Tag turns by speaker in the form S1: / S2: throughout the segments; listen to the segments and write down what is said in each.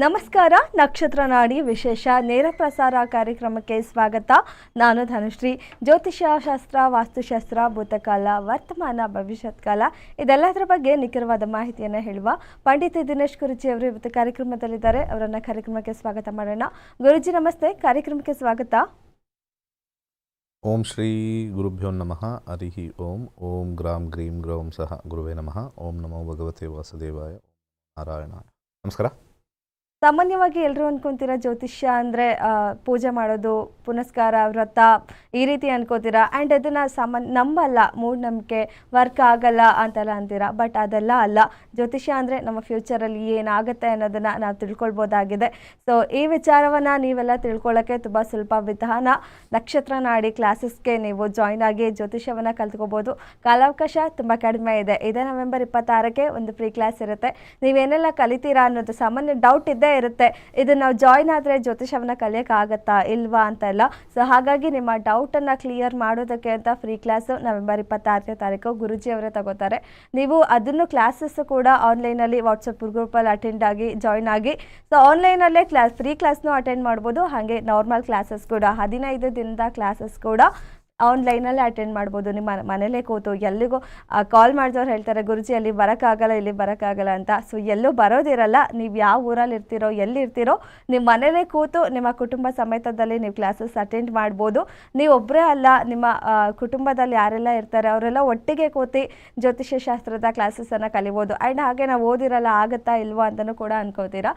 S1: ನಮಸ್ಕಾರ. ನಕ್ಷತ್ರ ನಾಡಿ ವಿಶೇಷ ನೇರ ಪ್ರಸಾರ ಕಾರ್ಯಕ್ರಮಕ್ಕೆ ಸ್ವಾಗತ. ನಾನು ಧನುಶ್ರೀ. ಜ್ಯೋತಿಷ್ಯ ಶಾಸ್ತ್ರ, ವಾಸ್ತುಶಾಸ್ತ್ರ, ಭೂತಕಾಲ, ವರ್ತಮಾನ ಭವಿಷ್ಯತ್ ಕಾಲ ಇದೆಲ್ಲದರ ಬಗ್ಗೆ ನಿಖರವಾದ ಮಾಹಿತಿಯನ್ನು ಹೇಳುವ ಪಂಡಿತ ದಿನೇಶ್ ಗುರುಜಿ ಅವರು ಇವತ್ತು ಕಾರ್ಯಕ್ರಮದಲ್ಲಿದ್ದಾರೆ. ಅವರನ್ನು ಕಾರ್ಯಕ್ರಮಕ್ಕೆ ಸ್ವಾಗತ ಮಾಡೋಣ. ಗುರುಜಿ ನಮಸ್ತೆ. ಕಾರ್ಯಕ್ರಮಕ್ಕೆ ಸ್ವಾಗತ.
S2: ಓಂ ಶ್ರೀ ಗುರುಭ್ಯೋ ನಮಃ. ಹರಿ ಓಂ. ಓಂ ಗ್ರಾಂ ಗ್ರೀಂ ಗ್ರೌಂ ಸಹ ಗುರುವೇ ನಮಃ. ಓಂ ನಮೋ ಭಗವತೆ ವಾಸುದೇವಾಯ. ನಾರಾಯಣ ನಮಸ್ಕಾರ.
S1: ಸಾಮಾನ್ಯವಾಗಿ ಎಲ್ಲರೂ ಅನ್ಕೊಂತೀರಾ ಜ್ಯೋತಿಷ್ಯ ಅಂದರೆ ಪೂಜೆ ಮಾಡೋದು, ಪುನಸ್ಕಾರ, ವ್ರತ ಈ ರೀತಿ ಅನ್ಕೋತೀರಾ? ಆ್ಯಂಡ್ ಅದನ್ನು ಸಾಮಾನ್ಯ ನಂಬಲ್ಲ, ಮೂಢನಂಬಿಕೆ, ವರ್ಕ್ ಆಗಲ್ಲ ಅಂತೆಲ್ಲ ಅಂತೀರಾ? ಬಟ್ ಅದೆಲ್ಲ ಅಲ್ಲ. ಜ್ಯೋತಿಷ್ಯ ಅಂದರೆ ನಮ್ಮ ಫ್ಯೂಚರಲ್ಲಿ ಏನಾಗುತ್ತೆ ಅನ್ನೋದನ್ನು ನಾವು ತಿಳ್ಕೊಳ್ಬೋದಾಗಿದೆ. ಸೊ ಈ ವಿಚಾರವನ್ನು ನೀವೆಲ್ಲ ತಿಳ್ಕೊಳ್ಳೋಕ್ಕೆ ತುಂಬ ಸ್ವಲ್ಪ ವಿಧಾನ. ನಕ್ಷತ್ರ ನಾಡಿ ಕ್ಲಾಸಸ್ಗೆ ನೀವು ಜಾಯ್ನ್ ಆಗಿ ಜ್ಯೋತಿಷ್ಯವನ್ನು ಕಲ್ತ್ಕೋಬೋದು. ಕಾಲಾವಕಾಶ ತುಂಬ ಕಡಿಮೆ ಇದೆ. ಇದೇ ನವೆಂಬರ್ ಇಪ್ಪತ್ತಾರಕ್ಕೆ ಒಂದು ಫ್ರೀ ಕ್ಲಾಸ್ ಇರುತ್ತೆ. ನೀವೇನೆಲ್ಲ ಕಲಿತೀರಾ ಅನ್ನೋದು ಸಾಮಾನ್ಯ ಡೌಟ್ ಇದ್ದೇ ಇರುತ್ತೆ. ಇದು ನಾವು ಜಾಯ್ನ್ ಆದರೆ ಜ್ಯೋತಿಷವನ್ನು ಕಲಿಯೋಕ್ಕಾಗತ್ತಾ ಇಲ್ವಾ ಅಂತ ಎಲ್ಲ ಸೊ ಹಾಗಾಗಿ ನಿಮ್ಮ ಡೌಟನ್ನು ಕ್ಲಿಯರ್ ಮಾಡೋದಕ್ಕೆ ಅಂತ ಫ್ರೀ ಕ್ಲಾಸು ನವೆಂಬರ್ ಇಪ್ಪತ್ತಾರನೇ ತಾರೀಕು ಗುರುಜಿ ಅವರೇ ತಗೋತಾರೆ. ನೀವು ಅದನ್ನು ಕ್ಲಾಸಸ್ ಕೂಡ ಆನ್ಲೈನಲ್ಲಿ ವಾಟ್ಸಪ್ ಗ್ರೂಪಲ್ಲಿ ಅಟೆಂಡ್ ಆಗಿ ಜಾಯ್ನ್ ಆಗಿ. ಸೊ ಆನ್ಲೈನಲ್ಲೇ ಕ್ಲಾಸ್ ಫ್ರೀ ಕ್ಲಾಸ್ನೂ ಅಟೆಂಡ್ ಮಾಡ್ಬೋದು. ಹಾಗೆ ನಾರ್ಮಲ್ ಕ್ಲಾಸಸ್ ಕೂಡ, ಹದಿನೈದು ದಿನದ ಕ್ಲಾಸಸ್ ಕೂಡ. ಆನ್ಲೈನಲ್ಲೇ ಅಟೆಂಡ್ ಮಾಡ್ಬೋದು. ನಿಮ್ಮ ಮನೇಲೇ ಕೂತು ಎಲ್ಲಿಗೂ ಕಾಲ್ ಮಾಡಿದವ್ರು ಹೇಳ್ತಾರೆ ಗುರುಜಿ ಅಲ್ಲಿ ಬರೋಕ್ಕಾಗಲ್ಲ ಇಲ್ಲಿ ಬರೋಕ್ಕಾಗಲ್ಲ ಅಂತ. ಸೊ ಎಲ್ಲೂ ಬರೋದಿರಲ್ಲ ನೀವು ಯಾವ ಊರಲ್ಲಿ ಇರ್ತೀರೋ ಎಲ್ಲಿರ್ತೀರೋ ನಿಮ್ಮ ಮನೇಲೇ ಕೂತು ನಿಮ್ಮ ಕುಟುಂಬ ಸಮೇತದಲ್ಲಿ ನೀವು ಕ್ಲಾಸಸ್ ಅಟೆಂಡ್ ಮಾಡ್ಬೋದು. ನೀವು ಒಬ್ಬರೇ ಅಲ್ಲ ನಿಮ್ಮ ಕುಟುಂಬದಲ್ಲಿ ಯಾರೆಲ್ಲ ಇರ್ತಾರೆ ಅವರೆಲ್ಲ ಒಟ್ಟಿಗೆ ಕೂತಿ ಜ್ಯೋತಿಷ್ಯ ಶಾಸ್ತ್ರದ ಕ್ಲಾಸಸನ್ನು ಕಲಿಬೋದು. ಆ್ಯಂಡ್ ಹಾಗೆ ನಾವು ಓದಿರಲ್ಲ ಆಗುತ್ತಾ ಇಲ್ವಾ ಅಂತಲೂ ಕೂಡ ಅನ್ಕೋತೀರಾ?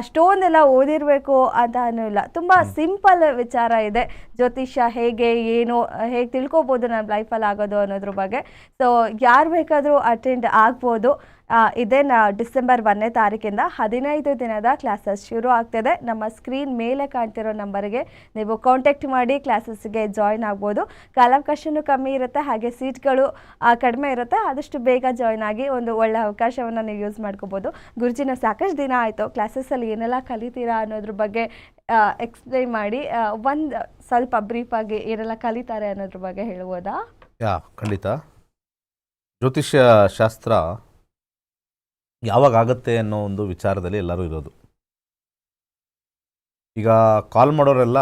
S1: ಅಷ್ಟೊಂದೆಲ್ಲ ಓದಿರಬೇಕು ಅಂತ ಅನ್ನೂ ಇಲ್ಲ. ತುಂಬ ಸಿಂಪಲ್ ವಿಚಾರ ಇದೆ. ಜ್ಯೋತಿಷ್ಯ ಹೇಗೆ ಏನು ಹೇಗೆ ತಿಳ್ಕೊಬೋದು ನನ್ನ ಲೈಫಲ್ಲಿ ಆಗೋದು ಅನ್ನೋದ್ರ ಬಗ್ಗೆ. ಸೊ ಯಾರು ಬೇಕಾದರೂ ಅಟೆಂಡ್ ಆಗ್ಬೋದು. ಆ, ಇದೇ ನ ಡಿಸೆಂಬರ್ ಒಂದನೇ ತಾರೀಕಿಂದ ಹದಿನೈದು ದಿನದ ಕ್ಲಾಸಸ್ ಶುರು ಆಗ್ತದೆ. ನಮ್ಮ ಸ್ಕ್ರೀನ್ ಮೇಲೆ ಕಾಣ್ತಿರೋ ನಂಬರ್ಗೆ ನೀವು ಕಾಂಟ್ಯಾಕ್ಟ್ ಮಾಡಿ ಕ್ಲಾಸಸ್ಗೆ ಜಾಯ್ನ್ ಆಗ್ಬೋದು. ಕಾಲಾವಕಾಶನೂ ಕಮ್ಮಿ ಇರುತ್ತೆ ಹಾಗೆ ಸೀಟ್ಗಳು ಕಡಿಮೆ ಇರುತ್ತೆ. ಆದಷ್ಟು ಬೇಗ ಜಾಯ್ನ್ ಆಗಿ ಒಂದು ಒಳ್ಳೆ ಅವಕಾಶವನ್ನು ನೀವು ಯೂಸ್ ಮಾಡ್ಕೋಬೋದು. ಗುರುಜಿನ ಸಾಕಷ್ಟು ದಿನ ಆಯಿತು ಕ್ಲಾಸಸ್ಸಲ್ಲಿ ಏನೆಲ್ಲ ಕಲಿತೀರಾ ಅನ್ನೋದ್ರ ಬಗ್ಗೆ ಎಕ್ಸ್ಪ್ಲೈನ್ ಮಾಡಿ ಒಂದು ಸ್ವಲ್ಪ ಬ್ರೀಫಾಗಿ ಏನೆಲ್ಲ ಕಲಿತಾರೆ ಅನ್ನೋದ್ರ ಬಗ್ಗೆ ಹೇಳ್ಬೋದಾ?
S2: ಯಾ ಖಂಡಿತ. ಜ್ಯೋತಿಷ್ಯ ಶಾಸ್ತ್ರ ಯಾವಾಗ ಆಗುತ್ತೆ ಅನ್ನೋ ಒಂದು ವಿಚಾರದಲ್ಲಿ ಎಲ್ಲರೂ ಇರೋದು. ಈಗ ಕಾಲ್ ಮಾಡೋರೆಲ್ಲ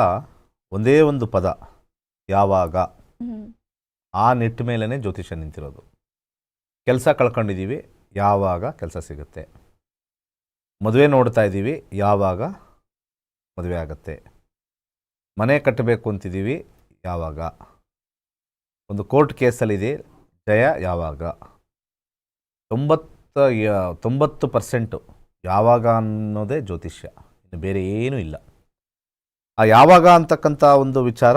S2: ಒಂದೇ ಒಂದು ಪದ ಯಾವಾಗ. ಆ ನಿಟ್ಟ ಮೇಲೇ ಜ್ಯೋತಿಷ್ಯ ನಿಂತಿರೋದು. ಕೆಲಸ ಕಳ್ಕೊಂಡಿದ್ದೀವಿ ಯಾವಾಗ ಕೆಲಸ ಸಿಗುತ್ತೆ? ಮದುವೆ ನೋಡ್ತಾ ಇದ್ದೀವಿ ಯಾವಾಗ ಮದುವೆ ಆಗುತ್ತೆ? ಮನೆ ಕಟ್ಟಬೇಕು ಅಂತಿದ್ದೀವಿ ಯಾವಾಗ? ಒಂದು ಕೋರ್ಟ್ ಕೇಸಲ್ಲಿದೆ ಜಯ ಯಾವಾಗ? ತೊಂಬತ್ತು ತೊಂಬತ್ತು ಪರ್ಸೆಂಟು ಯಾವಾಗ ಅನ್ನೋದೇ ಜ್ಯೋತಿಷ್ಯ. ಇನ್ನು ಬೇರೆ ಏನೂ ಇಲ್ಲ. ಆ ಯಾವಾಗ ಅಂತಕ್ಕಂಥ ಒಂದು ವಿಚಾರ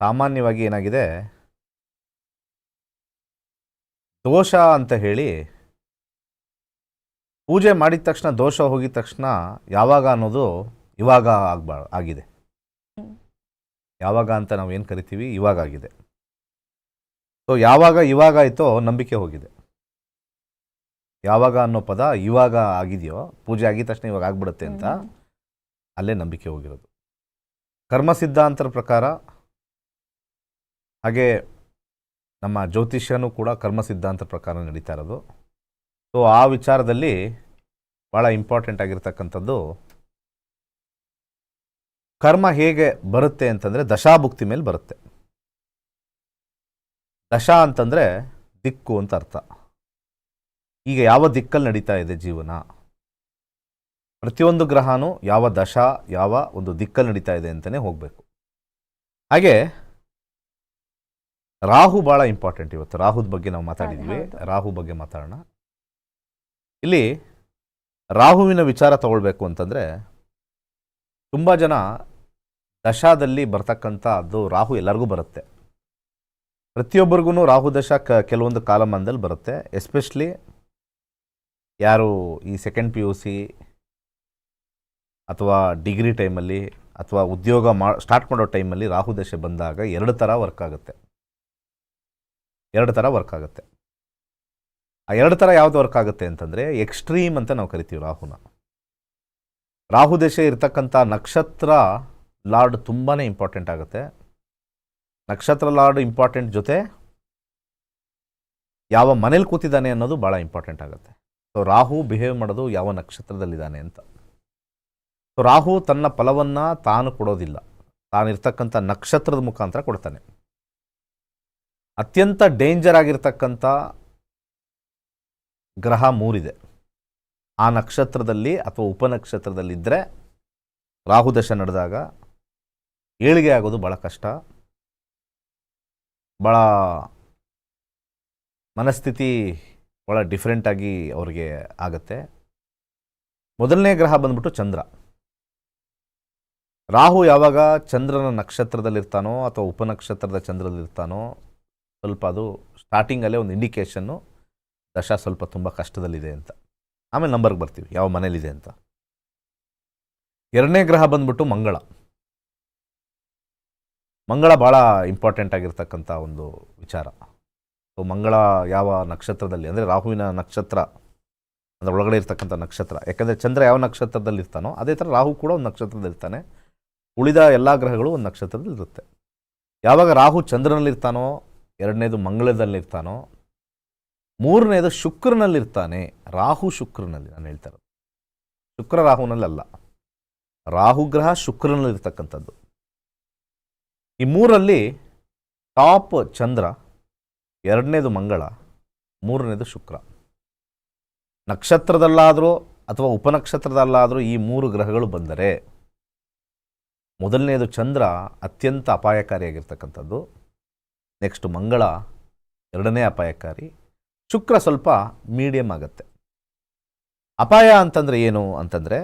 S2: ಸಾಮಾನ್ಯವಾಗಿ ಏನಾಗಿದೆ? ದೋಷ ಅಂತ ಹೇಳಿ ಪೂಜೆ ಮಾಡಿದ ತಕ್ಷಣ, ದೋಷ ಹೋಗಿದ ತಕ್ಷಣ ಯಾವಾಗ ಅನ್ನೋದು ಇವಾಗ ಆಗ್ಬಾ, ಆಗಿದೆ. ಯಾವಾಗ ಅಂತ ನಾವು ಏನು ಕರಿತೀವಿ? ಇವಾಗ ಆಗಿದೆ. ಸೊ ಯಾವಾಗ ಇವಾಗ ಆಯಿತೋ ನಂಬಿಕೆ ಹೋಗಿದೆ. ಯಾವಾಗ ಅನ್ನೋ ಪದ ಇವಾಗ ಆಗಿದೆಯೋ ಪೂಜೆ ಆಗಿದ ತಕ್ಷಣ ಇವಾಗ ಆಗ್ಬಿಡುತ್ತೆ ಅಂತ ಅಲ್ಲೇ ನಂಬಿಕೆ ಹೋಗಿರೋದು. ಕರ್ಮ ಸಿದ್ಧಾಂತರ ಪ್ರಕಾರ ಹಾಗೆ ನಮ್ಮ ಜ್ಯೋತಿಷ್ಯನೂ ಕೂಡ ಕರ್ಮ ಸಿದ್ಧಾಂತ ಪ್ರಕಾರ ನಡೀತಾ ಇರೋದು. ಸೊ ಆ ವಿಚಾರದಲ್ಲಿ ಭಾಳ ಇಂಪಾರ್ಟೆಂಟ್ ಆಗಿರ್ತಕ್ಕಂಥದ್ದು ಕರ್ಮ ಹೇಗೆ ಬರುತ್ತೆ ಅಂತಂದರೆ ದಶಾಭುಕ್ತಿ ಮೇಲೆ ಬರುತ್ತೆ. ದಶಾ ಅಂತಂದರೆ ದಿಕ್ಕು ಅಂತ ಅರ್ಥ. ಈಗ ಯಾವ ದಿಕ್ಕಲ್ಲಿ ನಡೀತಾ ಇದೆ ಜೀವನ? ಪ್ರತಿಯೊಂದು ಗ್ರಹನೂ ಯಾವ ದಶಾ ಯಾವ ಒಂದು ದಿಕ್ಕಲ್ಲಿ ನಡೀತಾ ಇದೆ ಅಂತಲೇ ಹೋಗಬೇಕು. ಹಾಗೆ ರಾಹು ಭಾಳ ಇಂಪಾರ್ಟೆಂಟ್ ಇವತ್ತು. ರಾಹುದ ಬಗ್ಗೆ ನಾವು ಮಾತಾಡಿದ್ವಿ. ರಾಹು ಬಗ್ಗೆ ಮಾತಾಡೋಣ. ಇಲ್ಲಿ ರಾಹುವಿನ ವಿಚಾರ ತಗೊಳ್ಬೇಕು ಅಂತಂದರೆ ತುಂಬ ಜನ ದಶಾದಲ್ಲಿ ಬರ್ತಕ್ಕಂಥ ಅದು ರಾಹು ಎಲ್ಲರಿಗೂ ಬರುತ್ತೆ. ಪ್ರತಿಯೊಬ್ಬರಿಗೂ ರಾಹು ದಶ ಕ ಕೆಲವೊಂದು ಕಾಲಮಾನದಲ್ಲಿ ಬರುತ್ತೆ. ಎಸ್ಪೆಷಲಿ ಯಾರು ಈ ಸೆಕೆಂಡ್ ಪಿ ಯು ಸಿ ಅಥವಾ ಡಿಗ್ರಿ ಟೈಮಲ್ಲಿ ಅಥವಾ ಉದ್ಯೋಗ ಮಾ ಸ್ಟಾರ್ಟ್ ಮಾಡೋ ಟೈಮಲ್ಲಿ ರಾಹು ದಶೆ ಬಂದಾಗ ಎರಡು ಥರ ವರ್ಕ್ ಆಗುತ್ತೆ. ಎರಡು ಥರ ವರ್ಕ್ ಆಗುತ್ತೆ. ಆ ಎರಡು ಥರ ಯಾವ್ದು ವರ್ಕ್ ಆಗುತ್ತೆ ಅಂತಂದರೆ ಎಕ್ಸ್ಟ್ರೀಮ್ ಅಂತ ನಾವು ಕರಿತೀವಿ ರಾಹುನ. ರಾಹು ದಶೆ ಇರ್ತಕ್ಕಂಥ ನಕ್ಷತ್ರ ಲಾರ್ಡ್ ತುಂಬಾ ಇಂಪಾರ್ಟೆಂಟ್ ಆಗುತ್ತೆ. ನಕ್ಷತ್ರ ಲಾರ್ಡ್ ಇಂಪಾರ್ಟೆಂಟ್ ಜೊತೆ ಯಾವ ಮನೇಲಿ ಕೂತಿದ್ದಾನೆ ಅನ್ನೋದು ಭಾಳ ಇಂಪಾರ್ಟೆಂಟ್ ಆಗುತ್ತೆ. ಸೊ ರಾಹು ಬಿಹೇವ್ ಮಾಡೋದು ಯಾವ ನಕ್ಷತ್ರದಲ್ಲಿದ್ದಾನೆ ಅಂತ. ಸೊ ರಾಹು ತನ್ನ ಫಲವನ್ನು ತಾನು ಕೊಡೋದಿಲ್ಲ. ತಾನಿರ್ತಕ್ಕಂಥ ನಕ್ಷತ್ರದ ಮುಖಾಂತರ ಕೊಡ್ತಾನೆ. ಅತ್ಯಂತ ಡೇಂಜರ್ ಆಗಿರ್ತಕ್ಕಂಥ ಗ್ರಹ ಮೂರಿದೆ. ಆ ನಕ್ಷತ್ರದಲ್ಲಿ ಅಥವಾ ಉಪನಕ್ಷತ್ರದಲ್ಲಿದ್ದರೆ ರಾಹು ದಶ ನಡೆದಾಗ ಏಳಿಗೆ ಆಗೋದು ಭಾಳ ಕಷ್ಟ. ಭಾಳ ಮನಸ್ಥಿತಿ ಭಾಳ ಡಿಫ್ರೆಂಟಾಗಿ ಅವ್ರಿಗೆ ಆಗತ್ತೆ. ಮೊದಲನೇ ಗ್ರಹ ಬಂದ್ಬಿಟ್ಟು ಚಂದ್ರ. ರಾಹು ಯಾವಾಗ ಚಂದ್ರನ ನಕ್ಷತ್ರದಲ್ಲಿರ್ತಾನೋ ಅಥವಾ ಉಪನಕ್ಷತ್ರದ ಚಂದ್ರದಲ್ಲಿರ್ತಾನೋ ಸ್ವಲ್ಪ ಅದು ಸ್ಟಾರ್ಟಿಂಗಲ್ಲೇ ಒಂದು ಇಂಡಿಕೇಷನ್ನು ದಶ ಸ್ವಲ್ಪ ತುಂಬ ಕಷ್ಟದಲ್ಲಿದೆ ಅಂತ. ಆಮೇಲೆ ನಂಬರ್ಗೆ ಬರ್ತೀವಿ, ಯಾವ ಮನೇಲಿದೆ ಅಂತ. ಎರಡನೇ ಗ್ರಹ ಬಂದ್ಬಿಟ್ಟು ಮಂಗಳ. ಮಂಗಳ ಭಾಳ ಇಂಪಾರ್ಟೆಂಟ್ ಆಗಿರ್ತಕ್ಕಂಥ ಒಂದು ವಿಚಾರ. ಮಂಗಳ ಯಾವ ನಕ್ಷತ್ರದಲ್ಲಿ, ಅಂದರೆ ರಾಹುವಿನ ನಕ್ಷತ್ರ, ಅದರ ಒಳಗಡೆ ಇರ್ತಕ್ಕಂಥ ನಕ್ಷತ್ರ. ಯಾಕಂದರೆ ಚಂದ್ರ ಯಾವ ನಕ್ಷತ್ರದಲ್ಲಿ ಇರ್ತಾನೋ, ಅದೇ ಥರ ರಾಹು ಕೂಡ ಒಂದು ನಕ್ಷತ್ರದಲ್ಲಿರ್ತಾನೆ ಉಳಿದ ಎಲ್ಲ ಗ್ರಹಗಳು ಒಂದು ನಕ್ಷತ್ರದಲ್ಲಿ ಇರುತ್ತೆ. ಯಾವಾಗ ರಾಹು ಚಂದ್ರನಲ್ಲಿರ್ತಾನೋ ಎರಡನೇದು ಮಂಗಳದಲ್ಲಿರ್ತಾನೋ ಮೂರನೇದು ಶುಕ್ರನಲ್ಲಿರ್ತಾನೆ ರಾಹು ಶುಕ್ರನಲ್ಲಿ, ನಾನು ಹೇಳ್ತಾ ಇರೋದು. ಶುಕ್ರ ರಾಹುನಲ್ಲಲ್ಲ ರಾಹು ಗ್ರಹ ಶುಕ್ರನಲ್ಲಿರ್ತಕ್ಕಂಥದ್ದು ಈ ಮೂರಲ್ಲಿ ಟಾಪ್ ಚಂದ್ರ ಎರಡನೇದು ಮಂಗಳ, ಮೂರನೇದು ಶುಕ್ರ. ನಕ್ಷತ್ರದಲ್ಲಾದರೂ ಅಥವಾ ಉಪನಕ್ಷತ್ರದಲ್ಲಾದರೂ ಈ ಮೂರು ಗ್ರಹಗಳು ಬಂದರೆ ಮೊದಲನೇದು ಚಂದ್ರ ಅತ್ಯಂತ ಅಪಾಯಕಾರಿಯಾಗಿರ್ತಕ್ಕಂಥದ್ದು. ನೆಕ್ಸ್ಟ್ ಮಂಗಳ ಎರಡನೇ ಅಪಾಯಕಾರಿ. ಶುಕ್ರ ಸ್ವಲ್ಪ ಮೀಡಿಯಮ್ ಆಗುತ್ತೆ. ಅಪಾಯ ಅಂತಂದರೆ ಏನು ಅಂತಂದರೆ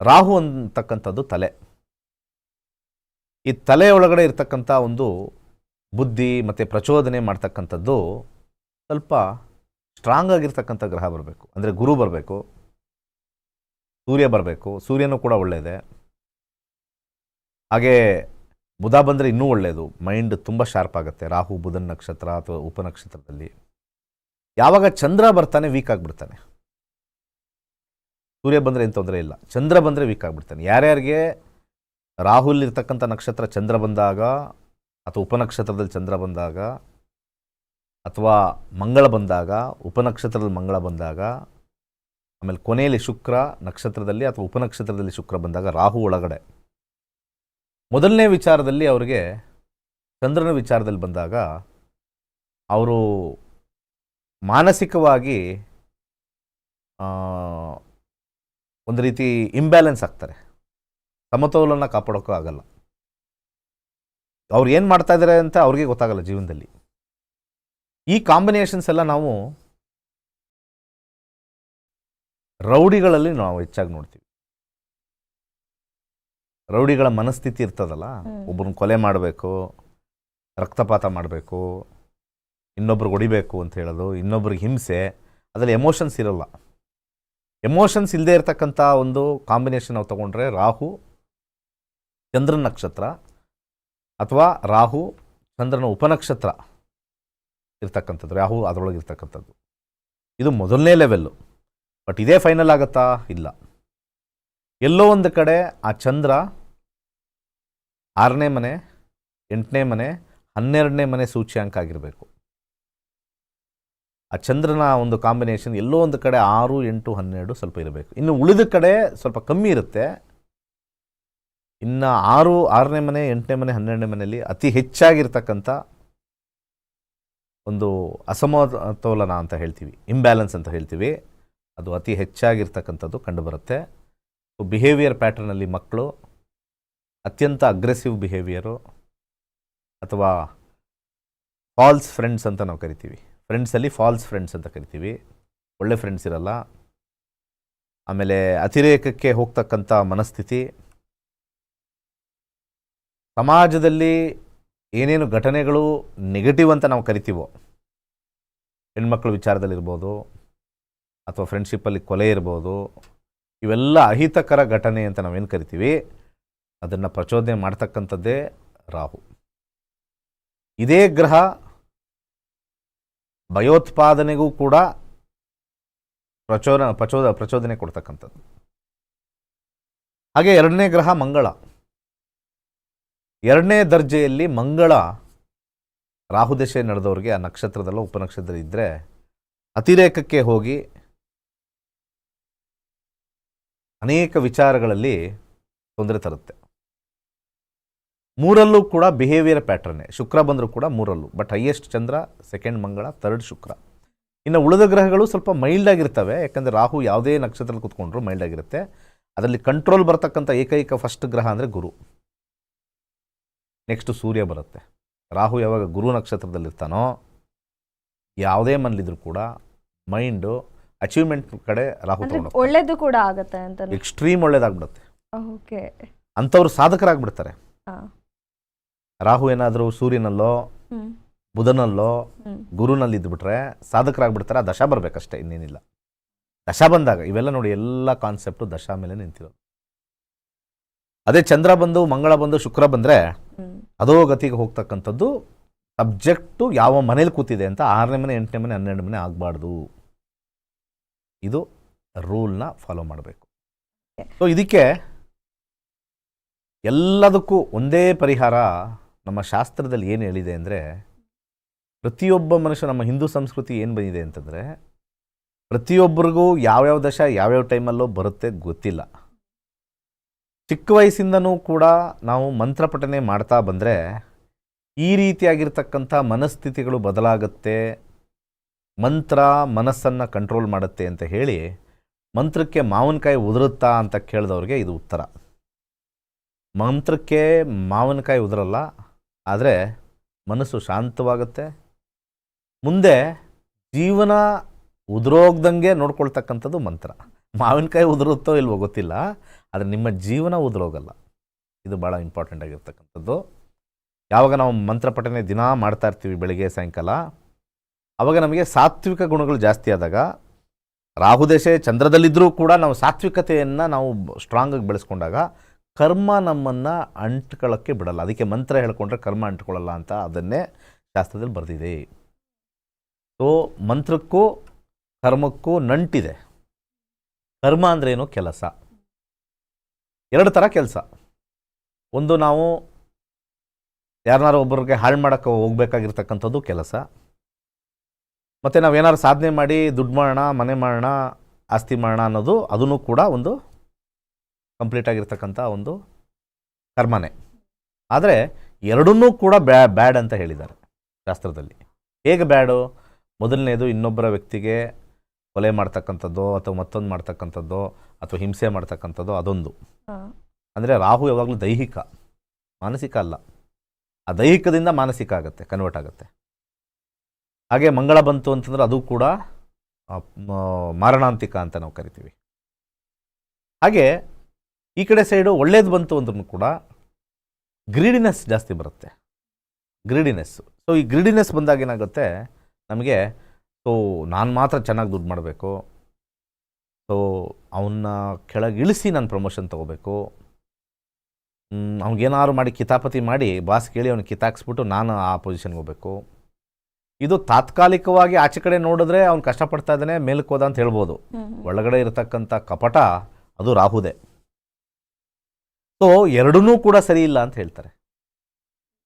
S2: ರಾಹು ಅಂತಕ್ಕಂಥದ್ದು ತಲೆ. ಈ ತಲೆಯೊಳಗಡೆ ಇರ್ತಕ್ಕಂಥ ಒಂದು ಬುದ್ಧಿ ಮತ್ತು ಪ್ರಚೋದನೆ ಮಾಡ್ತಕ್ಕಂಥದ್ದು ಸ್ವಲ್ಪ ಸ್ಟ್ರಾಂಗ್ ಆಗಿರ್ತಕ್ಕಂಥ ಗ್ರಹ ಬರಬೇಕು. ಅಂದರೆ ಗುರು ಬರಬೇಕು, ಸೂರ್ಯ ಬರಬೇಕು, ಸೂರ್ಯನೂ ಕೂಡ ಒಳ್ಳೆಯದೆ. ಹಾಗೆ ಬುಧ ಬಂದರೆ ಇನ್ನೂ ಒಳ್ಳೆಯದು. ಮೈಂಡ್ ತುಂಬ ಶಾರ್ಪ್ ಆಗುತ್ತೆ. ರಾಹು, ಬುಧನ್ ನಕ್ಷತ್ರ ಅಥವಾ ಉಪನಕ್ಷತ್ರದಲ್ಲಿ ಯಾವಾಗ ಚಂದ್ರ ಬರ್ತಾನೆ ವೀಕ್ ಆಗಿಬಿಡ್ತಾನೆ. ಸೂರ್ಯ ಬಂದರೆ ಏನು ತೊಂದರೆ ಇಲ್ಲ. ಚಂದ್ರ ಬಂದರೆ ವೀಕ್ ಆಗಿಬಿಡ್ತಾನೆ. ಯಾರ್ಯಾರಿಗೆ ರಾಹುಲಿರ್ತಕ್ಕಂಥ ನಕ್ಷತ್ರ ಚಂದ್ರ ಬಂದಾಗ ಅಥವಾ ಉಪನಕ್ಷತ್ರದಲ್ಲಿ ಚಂದ್ರ ಬಂದಾಗ ಅಥವಾ ಮಂಗಳ ಬಂದಾಗ, ಉಪನಕ್ಷತ್ರದಲ್ಲಿ ಮಂಗಳ ಬಂದಾಗ, ಆಮೇಲೆ ಕೊನೆಯಲ್ಲಿ ಶುಕ್ರ ನಕ್ಷತ್ರದಲ್ಲಿ ಅಥವಾ ಉಪನಕ್ಷತ್ರದಲ್ಲಿ ಶುಕ್ರ ಬಂದಾಗ ರಾಹು ಒಳಗಡೆ. ಮೊದಲನೇ ವಿಚಾರದಲ್ಲಿ ಅವರಿಗೆ ಚಂದ್ರನ ವಿಚಾರದಲ್ಲಿ ಬಂದಾಗ ಅವರು ಮಾನಸಿಕವಾಗಿ ಒಂದು ರೀತಿ ಇಂಬ್ಯಾಲೆನ್ಸ್ ಆಗ್ತಾರೆ. ಸಮತೋಲನ ಕಾಪಾಡೋಕ್ಕೂ ಆಗಲ್ಲ. ಅವ್ರು ಏನು ಮಾಡ್ತಾ ಇದ್ದಾರೆ ಅಂತ ಅವ್ರಿಗೆ ಗೊತ್ತಾಗಲ್ಲ ಜೀವನದಲ್ಲಿ. ಈ ಕಾಂಬಿನೇಷನ್ಸ್ ಎಲ್ಲ ನಾವು ರೌಡಿಗಳಲ್ಲಿ ನಾವು ಹೆಚ್ಚಾಗಿ ನೋಡ್ತೀವಿ. ರೌಡಿಗಳ ಮನಸ್ಥಿತಿ ಇರ್ತದಲ್ಲ. ಒಬ್ಬರನ್ನ ಕೊಲೆ ಮಾಡಬೇಕು ರಕ್ತಪಾತ ಮಾಡಬೇಕು ಇನ್ನೊಬ್ರಿಗೆ ಹೊಡಿಬೇಕು ಅಂತ ಹೇಳೋದು ಇನ್ನೊಬ್ರಿಗೆ ಹಿಂಸೆ ಅದರಲ್ಲಿ ಎಮೋಷನ್ಸ್ ಇರಲ್ಲ. ಎಮೋಷನ್ಸ್ ಇಲ್ಲದೆ ಇರತಕ್ಕಂಥ ಒಂದು ಕಾಂಬಿನೇಷನ್ ನಾವು ತಗೊಂಡ್ರೆ ರಾಹು ಚಂದ್ರನ ನಕ್ಷತ್ರ ಅಥವಾ ರಾಹು ಚಂದ್ರನ ಉಪನಕ್ಷತ್ರ ಇರ್ತಕ್ಕಂಥದ್ದು, ರಾಹು ಅದರೊಳಗೆ ಇರ್ತಕ್ಕಂಥದ್ದು. ಇದು ಮೊದಲನೇ ಲೆವೆಲ್ಲು ಬಟ್ ಇದೇ ಫೈನಲ್ ಆಗುತ್ತಾ? ಇಲ್ಲ. ಎಲ್ಲೋ ಒಂದು ಕಡೆ ಆ ಚಂದ್ರ ಆರನೇ ಮನೆ, ಎಂಟನೇ ಮನೆ, ಹನ್ನೆರಡನೇ ಮನೆ ಸೂಚ್ಯಾಂಕ ಆಗಿರಬೇಕು. ಆ ಚಂದ್ರನ ಒಂದು ಕಾಂಬಿನೇಷನ್ ಎಲ್ಲೋ ಒಂದು ಕಡೆ ಆರು, ಎಂಟು, ಹನ್ನೆರಡು ಸ್ವಲ್ಪ ಇರಬೇಕು. ಇನ್ನು ಉಳಿದ ಕಡೆ ಸ್ವಲ್ಪ ಕಮ್ಮಿ ಇರುತ್ತೆ. ಇನ್ನು ಆರು, ಆರನೇ ಮನೆ, ಎಂಟನೇ ಮನೆ, ಹನ್ನೆರಡನೇ ಮನೆಯಲ್ಲಿ ಅತಿ ಹೆಚ್ಚಾಗಿರ್ತಕ್ಕಂಥ ಒಂದು ಅಸಮತೋಲನ ಅಂತ ಹೇಳ್ತೀವಿ ಇಂಬ್ಯಾಲೆನ್ಸ್ ಅಂತ ಹೇಳ್ತೀವಿ. ಅದು ಅತಿ ಹೆಚ್ಚಾಗಿರ್ತಕ್ಕಂಥದ್ದು ಕಂಡುಬರುತ್ತೆ. ಬಿಹೇವಿಯರ್ ಪ್ಯಾಟರ್ನಲ್ಲಿ ಮಕ್ಕಳು ಅತ್ಯಂತ ಅಗ್ರೆಸಿವ್ ಬಿಹೇವಿಯರು ಅಥವಾ ಫಾಲ್ಸ್ ಫ್ರೆಂಡ್ಸ್ ಅಂತ ನಾವು ಕರಿತೀವಿ. ಫ್ರೆಂಡ್ಸಲ್ಲಿ ಫಾಲ್ಸ್ ಫ್ರೆಂಡ್ಸ್ ಅಂತ ಕರಿತೀವಿ. ಒಳ್ಳೆ ಫ್ರೆಂಡ್ಸ್ ಇರಲ್ಲ. ಆಮೇಲೆ ಅತಿರೇಕಕ್ಕೆ ಹೋಗ್ತಕ್ಕಂಥ ಮನಸ್ಥಿತಿ ಸಮಾಜದಲ್ಲಿ ಏನೇನು ಘಟನೆಗಳು ನೆಗೆಟಿವ್ ಅಂತ ನಾವು ಕರಿತೀವೋ, ಹೆಣ್ಮಕ್ಳ ವಿಚಾರದಲ್ಲಿರ್ಬೋದು ಅಥವಾ ಫ್ರೆಂಡ್ಶಿಪ್ಪಲ್ಲಿ ಕೊಲೆ ಇರ್ಬೋದು, ಇವೆಲ್ಲ ಅಹಿತಕರ ಘಟನೆ ಅಂತ ನಾವೇನು ಕರಿತೀವಿ? ಅದನ್ನು ಪ್ರಚೋದನೆ ಮಾಡ್ತಕ್ಕಂಥದ್ದೇ ರಾಹು. ಇದೇ ಗ್ರಹ ಭಯೋತ್ಪಾದನೆಗೂ ಕೂಡ ಪ್ರಚೋದ ಪ್ರಚೋದ, ಪ್ರಚೋದನೆ ಕೊಡ್ತಕ್ಕಂಥದ್ದು. ಹಾಗೆ ಎರಡನೇ ಗ್ರಹ ಮಂಗಳ. ಎರಡನೇ ದರ್ಜೆಯಲ್ಲಿ ಮಂಗಳ ರಾಹುದಶೆ ನಡೆದವ್ರಿಗೆ ಆ ನಕ್ಷತ್ರದಲ್ಲ ಉಪನಕ್ಷತ್ರದಲ್ಲಿ ಇದ್ದರೆ ಅತಿರೇಕಕ್ಕೆ ಹೋಗಿ ಅನೇಕ ವಿಚಾರಗಳಲ್ಲಿ ತೊಂದರೆ ತರುತ್ತೆ. ಮೂರಲ್ಲೂ ಕೂಡ ಬಿಹೇವಿಯರ್ ಪ್ಯಾಟ್ರನ್ನೇ ಶುಕ್ರ ಬಂದರೂ ಕೂಡ ಮೂರಲ್ಲೂ. But highest Chandra second Mangala third Shukra. ಇನ್ನು ಉಳಿದ ಗ್ರಹಗಳು ಸ್ವಲ್ಪ ಮೈಲ್ಡ್ ಆಗಿರ್ತವೆ. ಯಾಕಂದರೆ ರಾಹು ಯಾವುದೇ ನಕ್ಷತ್ರದಲ್ಲಿ ಕೂತ್ಕೊಂಡ್ರು ಮೈಲ್ಡ್ ಆಗಿರುತ್ತೆ. ಅದರಲ್ಲಿ ಕಂಟ್ರೋಲ್ ಬರ್ತಕ್ಕಂಥ ಏಕೈಕ ಫಸ್ಟ್ ಗ್ರಹ ಅಂದರೆ ಗುರು. ನೆಕ್ಸ್ಟ್ ಸೂರ್ಯ ಬರುತ್ತೆ. ರಾಹು ಯಾವಾಗ ಗುರು ನಕ್ಷತ್ರದಲ್ಲಿರ್ತಾನೋ ಯಾವುದೇ ಮನೇಲಿದ್ರು ಕೂಡ ಮೈಂಡು ಅಚೀವ್ಮೆಂಟ್ ಕಡೆ ರಾಹು
S1: ಒಳ್ಳೇದು ಕೂಡ ಆಗುತ್ತೆ ಅಂತ
S2: ಎಕ್ಸ್ಟ್ರೀಮ್ ಒಳ್ಳೇದಾಗ್ಬಿಡುತ್ತೆ.
S1: ಓಕೆ.
S2: ಅಂಥವ್ರು ಸಾಧಕರಾಗ್ಬಿಡ್ತಾರೆ. ರಾಹು ಏನಾದರೂ ಸೂರ್ಯನಲ್ಲೋ ಬುಧನಲ್ಲೋ ಗುರುನಲ್ಲಿ ಇದ್ಬಿಟ್ರೆ ಸಾಧಕರಾಗ್ಬಿಡ್ತಾರೆ. ಆ ದಶ ಬರಬೇಕಷ್ಟೇ ಇನ್ನೇನಿಲ್ಲ. ದಶ ಬಂದಾಗ ಇವೆಲ್ಲ ನೋಡಿ ಎಲ್ಲ ಕಾನ್ಸೆಪ್ಟು ದಶ ಮೇಲೆ ನಿಂತಿರೋದು. ಅದೇ ಚಂದ್ರ ಬಂದು ಮಂಗಳ ಬಂದು ಶುಕ್ರ ಬಂದರೆ ಅದೋ ಗತಿಗೆ ಹೋಗ್ತಕ್ಕಂಥದ್ದು ಸಬ್ಜೆಕ್ಟು ಯಾವ ಮನೇಲಿ ಕೂತಿದೆ ಅಂತ ಆರನೇ ಮನೆ ಎಂಟನೇ ಮನೆ ಹನ್ನೆರಡು ಮನೆ ಆಗಬಾರ್ದು. ಇದು ರೂಲ್ನ ಫಾಲೋ ಮಾಡಬೇಕು. ಸೊ ಇದಕ್ಕೆ ಎಲ್ಲದಕ್ಕೂ ಒಂದೇ ಪರಿಹಾರ ನಮ್ಮ ಶಾಸ್ತ್ರದಲ್ಲಿ ಏನು ಹೇಳಿದೆ ಅಂದರೆ ಪ್ರತಿಯೊಬ್ಬ ಮನುಷ್ಯ ನಮ್ಮ ಹಿಂದೂ ಸಂಸ್ಕೃತಿ ಏನು ಬಂದಿದೆ ಅಂತಂದರೆ ಪ್ರತಿಯೊಬ್ಬರಿಗೂ ಯಾವ್ಯಾವ ದಶ ಯಾವ್ಯಾವ ಟೈಮಲ್ಲೋ ಬರುತ್ತೆ ಗೊತ್ತಿಲ್ಲ. ಚಿಕ್ಕ ವಯಸ್ಸಿಂದನೂ ಕೂಡ ನಾವು ಮಂತ್ರಪಠನೆ ಮಾಡ್ತಾ ಬಂದರೆ ಈ ರೀತಿಯಾಗಿರ್ತಕ್ಕಂಥ ಮನಸ್ಥಿತಿಗಳು ಬದಲಾಗುತ್ತೆ, ಮಂತ್ರ ಮನಸ್ಸನ್ನು ಕಂಟ್ರೋಲ್ ಮಾಡುತ್ತೆ ಅಂತ ಹೇಳಿ ಮಂತ್ರಕ್ಕೆ ಮಾವಿನಕಾಯಿ ಉದುರುತ್ತಾ ಅಂತ ಕೇಳಿದವ್ರಿಗೆ ಇದು ಉತ್ತರ. ಮಂತ್ರಕ್ಕೆ ಮಾವಿನಕಾಯಿ ಉದುರಲ್ಲ, ಆದರೆ ಮನಸ್ಸು ಶಾಂತವಾಗುತ್ತೆ. ಮುಂದೆ ಜೀವನ ಉದುರೋಗ್ದಂಗೆ ನೋಡ್ಕೊಳ್ತಕ್ಕಂಥದ್ದು ಮಂತ್ರ. ಮಾವಿನಕಾಯಿ ಉದುರುತ್ತೋ ಇಲ್ವೋ ಗೊತ್ತಿಲ್ಲ ಆದರೆ ನಿಮ್ಮ ಜೀವನ ಉದುರೋಗಲ್ಲ. ಇದು ಭಾಳ ಇಂಪಾರ್ಟೆಂಟ್ ಆಗಿರ್ತಕ್ಕಂಥದ್ದು. ಯಾವಾಗ ನಾವು ಮಂತ್ರ ಪಠನೆ ದಿನ ಮಾಡ್ತಾ ಇರ್ತೀವಿ ಬೆಳಿಗ್ಗೆ, ಸಾಯಂಕಾಲ ಆವಾಗ ನಮಗೆ ಸಾತ್ವಿಕ ಗುಣಗಳು ಜಾಸ್ತಿ ಆದಾಗ ರಾಹುದೇಶ ಚಂದ್ರದಲ್ಲಿದ್ದರೂ ಕೂಡ ನಾವು ಸಾತ್ವಿಕತೆಯನ್ನು ನಾವು ಸ್ಟ್ರಾಂಗಾಗಿ ಬೆಳೆಸ್ಕೊಂಡಾಗ, ಕರ್ಮ ನಮ್ಮನ್ನು ಅಂಟ್ಕೊಳ್ಳೋಕ್ಕೆ ಬಿಡಲ್ಲ. ಅದಕ್ಕೆ ಮಂತ್ರ ಹೇಳ್ಕೊಂಡ್ರೆ ಕರ್ಮ ಅಂಟ್ಕೊಳ್ಳಲ್ಲ ಅಂತ ಅದನ್ನೇ ಶಾಸ್ತ್ರದಲ್ಲಿ ಬರೆದಿದೆ. ಸೊ ಮಂತ್ರಕ್ಕೂ ಕರ್ಮಕ್ಕೂ ನಂಟಿದೆ. ಕರ್ಮ ಅಂದ್ರೇನು ಕೆಲಸ. ಎರಡು ಥರ ಕೆಲಸ. ಒಂದು ನಾವು ಯಾರನ್ನಾರು ಒಬ್ಬರಿಗೆ ಹಾಳು ಮಾಡೋಕ್ಕೆ ಹೋಗ್ಬೇಕಾಗಿರ್ತಕ್ಕಂಥದ್ದು ಕೆಲಸ. ಮತ್ತು ನಾವೇನಾದ್ರು ಸಾಧನೆ ಮಾಡಿ ದುಡ್ಡು ಮಾಡೋಣ, ಮನೆ ಮಾಡೋಣ, ಆಸ್ತಿ ಮಾಡೋಣ ಅನ್ನೋದು ಅದನ್ನು ಕೂಡ ಒಂದು ಕಂಪ್ಲೀಟ್ ಆಗಿರ್ತಕ್ಕಂಥ ಒಂದು ಕರ್ಮನೆ. ಆದರೆ ಎರಡನ್ನೂ ಕೂಡ ಬ್ಯಾ, ಬ್ಯಾಡ್ ಅಂತ ಹೇಳಿದ್ದಾರೆ ಶಾಸ್ತ್ರದಲ್ಲಿ. ಹೇಗೆ ಬ್ಯಾಡು? ಮೊದಲನೇದು ಇನ್ನೊಬ್ಬರ ವ್ಯಕ್ತಿಗೆ ಕೊಲೆ ಮಾಡ್ತಕ್ಕಂಥದ್ದು ಅಥವಾ ಮತ್ತೊಂದು ಮಾಡ್ತಕ್ಕಂಥದ್ದು ಅಥವಾ ಹಿಂಸೆ ಮಾಡ್ತಕ್ಕಂಥದ್ದು ಅದೊಂದು. ಅಂದರೆ ರಾಹು ಯಾವಾಗಲೂ ದೈಹಿಕ ಮಾನಸಿಕ ಅಲ್ಲ. ಆ ದೈಹಿಕದಿಂದ ಮಾನಸಿಕ ಆಗುತ್ತೆ ಕನ್ವರ್ಟ್ ಆಗುತ್ತೆ. ಹಾಗೆ ಮಂಗಳ ಬಂತು ಅಂತಂದ್ರೆ ಅದು ಕೂಡ ಮಾರಣಾಂತಿಕ ಅಂತ ನಾವು ಕರಿತೀವಿ. ಹಾಗೆ ಈ ಕಡೆ ಸೈಡು ಒಳ್ಳೇದು ಬಂತು ಅಂದ್ರೂ ಕೂಡ ಗ್ರೀಡಿನೆಸ್ ಜಾಸ್ತಿ ಬರುತ್ತೆ. ಗ್ರೀಡಿನೆಸ್ಸು ಸೊ ಈ ಗ್ರೀಡಿನೆಸ್ ಬಂದಾಗ ಏನಾಗುತ್ತೆ? ನಮಗೆ ಸೊ ನಾನು ಮಾತ್ರ ಚೆನ್ನಾಗಿ ದುಡ್ಡು ಮಾಡಬೇಕು. ಸೊ ಅವನ್ನ ಕೆಳಗೆ ಇಳಿಸಿ ನಾನು ಪ್ರಮೋಷನ್ ತೊಗೋಬೇಕು. ಅವ್ನಿಗೇನಾದ್ರು ಮಾಡಿ ಕಿತಾಪತಿ ಮಾಡಿ ಬಾಸ್ ಕೇಳಿ ಅವ್ನಿಗೆ ಕಿತಾಕ್ಸ್ಬಿಟ್ಟು ನಾನು ಆ ಪೊಸಿಷನ್ಗೆ ಹೋಗ್ಬೇಕು. ಇದು ತಾತ್ಕಾಲಿಕವಾಗಿ ಆಚೆ ಕಡೆ ನೋಡಿದ್ರೆ ಅವ್ನು ಕಷ್ಟಪಡ್ತಾ ಇದ್ದಾನೆ ಮೇಲಕ್ಕೆ ಹೋದ ಅಂತ ಹೇಳ್ಬೋದು. ಒಳಗಡೆ ಇರತಕ್ಕಂಥ ಕಪಟ ಅದು ರಾಹುದೆ. ಸೊ ಎರಡೂ ಕೂಡ ಸರಿ ಇಲ್ಲ ಅಂತ ಹೇಳ್ತಾರೆ.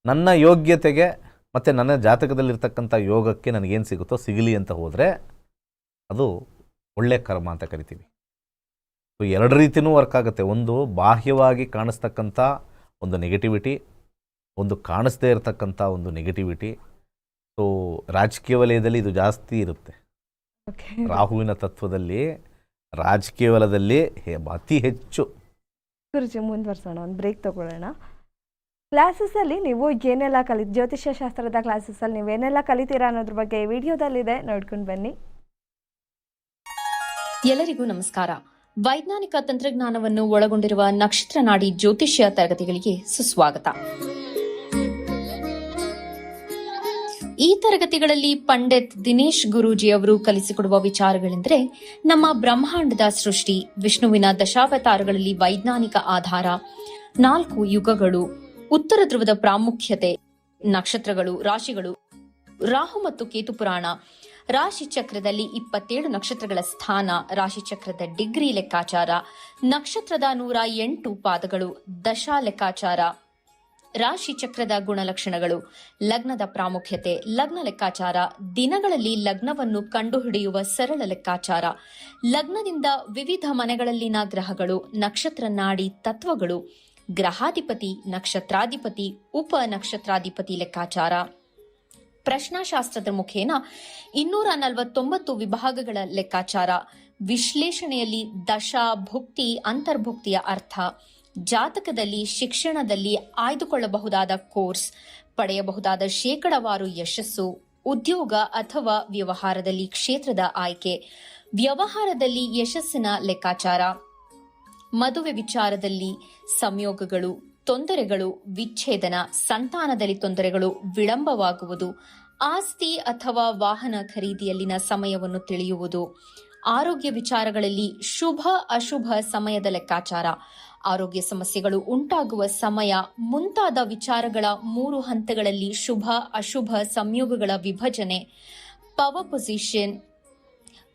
S2: ನನ್ನ ಯೋಗ್ಯತೆಗೆ ಮತ್ತು ನನ್ನ ಜಾತಕದಲ್ಲಿರ್ತಕ್ಕಂಥ ಯೋಗಕ್ಕೆ ನನಗೇನು ಸಿಗುತ್ತೋ ಸಿಗಲಿ ಅಂತ ಹೋದರೆ ಅದು ಒಳ್ಳೆ ಕರ್ಮ ಅಂತ ಕರಿತೀವಿ. ಸೊ ಎರಡು ರೀತಿಯೂ ವರ್ಕ್ ಆಗುತ್ತೆ. ಒಂದು ಬಾಹ್ಯವಾಗಿ ಕಾಣಿಸ್ತಕ್ಕಂಥ ಒಂದು ನೆಗೆಟಿವಿಟಿ ಒಂದು ಕಾಣಿಸ್ದೇ ಇರತಕ್ಕಂಥ ಒಂದು ನೆಗೆಟಿವಿಟಿ ಸೊ ರಾಜಕೀಯ ವಲಯದಲ್ಲಿ ಇದು ಜಾಸ್ತಿ ಇರುತ್ತೆ. ರಾಹುವಿನ ತತ್ವದಲ್ಲಿ ರಾಜಕೀಯ ವಲಯದಲ್ಲಿ ಅತಿ ಹೆಚ್ಚು.
S1: ಗುರುಜಿ ಮುಂದುವರ್ಸೋಣ. ಒಂದು ಬ್ರೇಕ್ ತಗೊಳ್ಳೋಣ. ಕ್ಲಾಸಸ್ಸಲ್ಲಿ ನೀವು ಏನೆಲ್ಲ ಕಲಿ ಜ್ಯೋತಿಷ್ಯ ಶಾಸ್ತ್ರದ ಕ್ಲಾಸಸ್ಸಲ್ಲಿ ನೀವು ಏನೆಲ್ಲ ಕಲಿತೀರಾ ಅನ್ನೋದ್ರ ಬಗ್ಗೆ ವಿಡಿಯೋದಲ್ಲಿದೆ. ನೋಡ್ಕೊಂಡು ಬನ್ನಿ.
S3: ಎಲ್ಲರಿಗೂ ನಮಸ್ಕಾರ. ವೈಜ್ಞಾನಿಕ ತಂತ್ರಜ್ಞಾನವನ್ನು ಒಳಗೊಂಡಿರುವ ನಕ್ಷತ್ರ ನಾಡಿ ಜ್ಯೋತಿಷ್ಯ ತರಗತಿಗಳಿಗೆ ಸುಸ್ವಾಗತ. ಈ ತರಗತಿಗಳಲ್ಲಿ ಪಂಡಿತ್ ದಿನೇಶ್ ಗುರೂಜಿ ಅವರು ಕಲಿಸಿಕೊಡುವ ವಿಚಾರಗಳೆಂದರೆ, ನಮ್ಮ ಬ್ರಹ್ಮಾಂಡದ ಸೃಷ್ಟಿ, ವಿಷ್ಣುವಿನ ದಶಾವತಾರಗಳಲ್ಲಿ ವೈಜ್ಞಾನಿಕ ಆಧಾರ, ನಾಲ್ಕು ಯುಗಗಳು ಉತ್ತರ ಧ್ರುವದ ಪ್ರಾಮುಖ್ಯತೆ, ನಕ್ಷತ್ರಗಳು, ರಾಶಿಗಳು, ರಾಹು ಮತ್ತು ಕೇತು ಪುರಾಣ. ರಾಶಿ ಚಕ್ರದಲ್ಲಿ ಇಪ್ಪತ್ತೇಳು ನಕ್ಷತ್ರಗಳ ಸ್ಥಾನ, ರಾಶಿ ಚಕ್ರದ ಡಿಗ್ರಿ ಲೆಕ್ಕಾಚಾರ, ನಕ್ಷತ್ರದ ನೂರ ಎಂಟು ಪಾದಗಳು, ದಶಾ ಲೆಕ್ಕಾಚಾರ. ರಾಶಿ ಚಕ್ರದ ಗುಣಲಕ್ಷಣಗಳು, ಲಗ್ನದ ಪ್ರಾಮುಖ್ಯತೆ, ಲಗ್ನ ಲೆಕ್ಕಾಚಾರ, ದಿನಗಳಲ್ಲಿ ಲಗ್ನವನ್ನು ಕಂಡುಹಿಡಿಯುವ ಸರಳ ಲೆಕ್ಕಾಚಾರ. ಲಗ್ನದಿಂದ ವಿವಿಧ ಮನೆಗಳಲ್ಲಿನ ಗ್ರಹಗಳು, ನಕ್ಷತ್ರ ನಾಡಿ ತತ್ವಗಳು. ಗ್ರಹಾಧಿಪತಿ, ನಕ್ಷತ್ರಾಧಿಪತಿ, ಉಪ ನಕ್ಷತ್ರಾಧಿಪತಿ ಲೆಕ್ಕಾಚಾರ. ಪ್ರಶ್ನಾಶಾಸ್ತ್ರದ ಮುಖೇನ ಇನ್ನೂರ ನಲವತ್ತೊಂಬತ್ತು ವಿಭಾಗಗಳ ಲೆಕ್ಕಾಚಾರ. ವಿಶ್ಲೇಷಣೆಯಲ್ಲಿ ದಶ, ಭುಕ್ತಿ, ಅಂತರ್ಭುಕ್ತಿಯ ಅರ್ಥ. ಜಾತಕದಲ್ಲಿ, ಶಿಕ್ಷಣದಲ್ಲಿ ಆಯ್ದುಕೊಳ್ಳಬಹುದಾದ ಕೋರ್ಸ್. ಪಡೆಯಬಹುದಾದ ಶೇಕಡವಾರು ಯಶಸ್ಸು. ಉದ್ಯೋಗ ಅಥವಾ ವ್ಯವಹಾರದಲ್ಲಿ ಕ್ಷೇತ್ರದ ಆಯ್ಕೆ. ವ್ಯವಹಾರದಲ್ಲಿ ಯಶಸ್ಸಿನ ಲೆಕ್ಕಾಚಾರ. ಮದುವೆ ವಿಚಾರದಲ್ಲಿ ಸಂಯೋಗಗಳು, ತೊಂದರೆಗಳು, ವಿಚ್ಛೇದನ, ಸಂತಾನದಲ್ಲಿ ತೊಂದರೆಗಳು ವಿಳಂಬವಾಗುವುದು, ಆಸ್ತಿ ಅಥವಾ ವಾಹನ ಖರೀದಿಯಲ್ಲಿನ ಸಮಯವನ್ನು ತಿಳಿಯುವುದು. ಆರೋಗ್ಯ ವಿಚಾರಗಳಲ್ಲಿ ಶುಭ, ಅಶುಭ ಸಮಯದ ಲೆಕ್ಕಾಚಾರ. ಆರೋಗ್ಯ ಸಮಸ್ಯೆಗಳು ಉಂಟಾಗುವ ಸಮಯ ಮುಂತಾದ ವಿಚಾರಗಳ ಮೂರು ಹಂತಗಳಲ್ಲಿ ಶುಭ, ಅಶುಭ ಸಂಯೋಗಗಳ ವಿಭಜನೆ. ಪವರ್ ಪೊಸಿಷನ್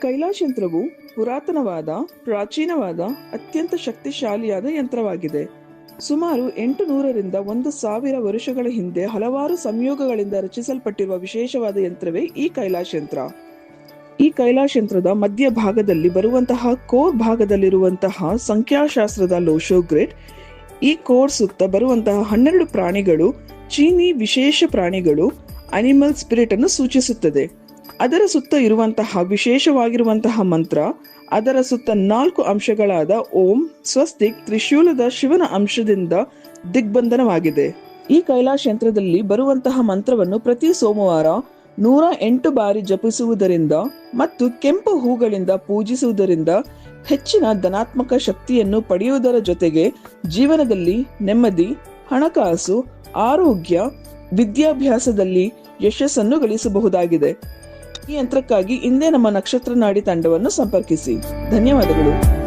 S4: ಕೈಲಾಶ್ ಯಂತ್ರವು ಪುರಾತನವಾದ, ಪ್ರಾಚೀನವಾದ, ಅತ್ಯಂತ ಶಕ್ತಿಶಾಲಿಯಾದ ಯಂತ್ರವಾಗಿದೆ. ಸುಮಾರು ಎಂಟು ನೂರರಿಂದ ಒಂದು ಸಾವಿರ ವರುಷಗಳ ಹಿಂದೆ ಹಲವಾರು ಸಂಯೋಗಗಳಿಂದ ರಚಿಸಲ್ಪಟ್ಟಿರುವ ವಿಶೇಷವಾದ ಯಂತ್ರವೇ ಈ ಕೈಲಾಶ್ ಯಂತ್ರ ಈ ಕೈಲಾಶ್ ಯಂತ್ರದ ಮಧ್ಯ ಭಾಗದಲ್ಲಿ ಬರುವಂತಹ ಕೋರ್ ಭಾಗದಲ್ಲಿರುವಂತಹ ಸಂಖ್ಯಾಶಾಸ್ತ್ರದ ಲೋಶೋ ಗ್ರಿಡ್, ಈ ಕೋರ್ ಸುತ್ತ ಬರುವಂತಹ ಹನ್ನೆರಡು ಪ್ರಾಣಿಗಳು, ಚೀನಿ ವಿಶೇಷ ಪ್ರಾಣಿಗಳು, ಅನಿಮಲ್ ಸ್ಪಿರಿಟ್ ಅನ್ನು ಸೂಚಿಸುತ್ತದೆ. ಅದರ ಸುತ್ತ ಇರುವಂತಹ ವಿಶೇಷವಾಗಿರುವಂತಹ ಮಂತ್ರ, ಅದರ ಸುತ್ತ ನಾಲ್ಕು ಅಂಶಗಳಾದ ಓಂ, ಸ್ವಸ್ತಿಕ್, ತ್ರಿಶೂಲದ ಶಿವನ ಅಂಶದಿಂದ ದಿಗ್ಬಂಧನವಾಗಿದೆ. ಈ ಕೈಲಾಸ ಯಂತ್ರದಲ್ಲಿ ಬರುವಂತಹ ಮಂತ್ರವನ್ನು ಪ್ರತಿ ಸೋಮವಾರ ನೂರ ಎಂಟು ಬಾರಿ ಜಪಿಸುವುದರಿಂದ ಮತ್ತು ಕೆಂಪು ಹೂಗಳಿಂದ ಪೂಜಿಸುವುದರಿಂದ ಹೆಚ್ಚಿನ ಧನಾತ್ಮಕ ಶಕ್ತಿಯನ್ನು ಪಡೆಯುವುದರ ಜೊತೆಗೆ ಜೀವನದಲ್ಲಿ ನೆಮ್ಮದಿ, ಹಣಕಾಸು, ಆರೋಗ್ಯ, ವಿದ್ಯಾಭ್ಯಾಸದಲ್ಲಿ ಯಶಸ್ಸನ್ನು ಗಳಿಸಬಹುದಾಗಿದೆ. ಈ ಯಂತ್ರಕ್ಕಾಗಿ ಇಂದೇ ನಮ್ಮ ನಕ್ಷತ್ರ ನಾಡಿ ತಂಡವನ್ನು ಸಂಪರ್ಕಿಸಿ. ಧನ್ಯವಾದಗಳು.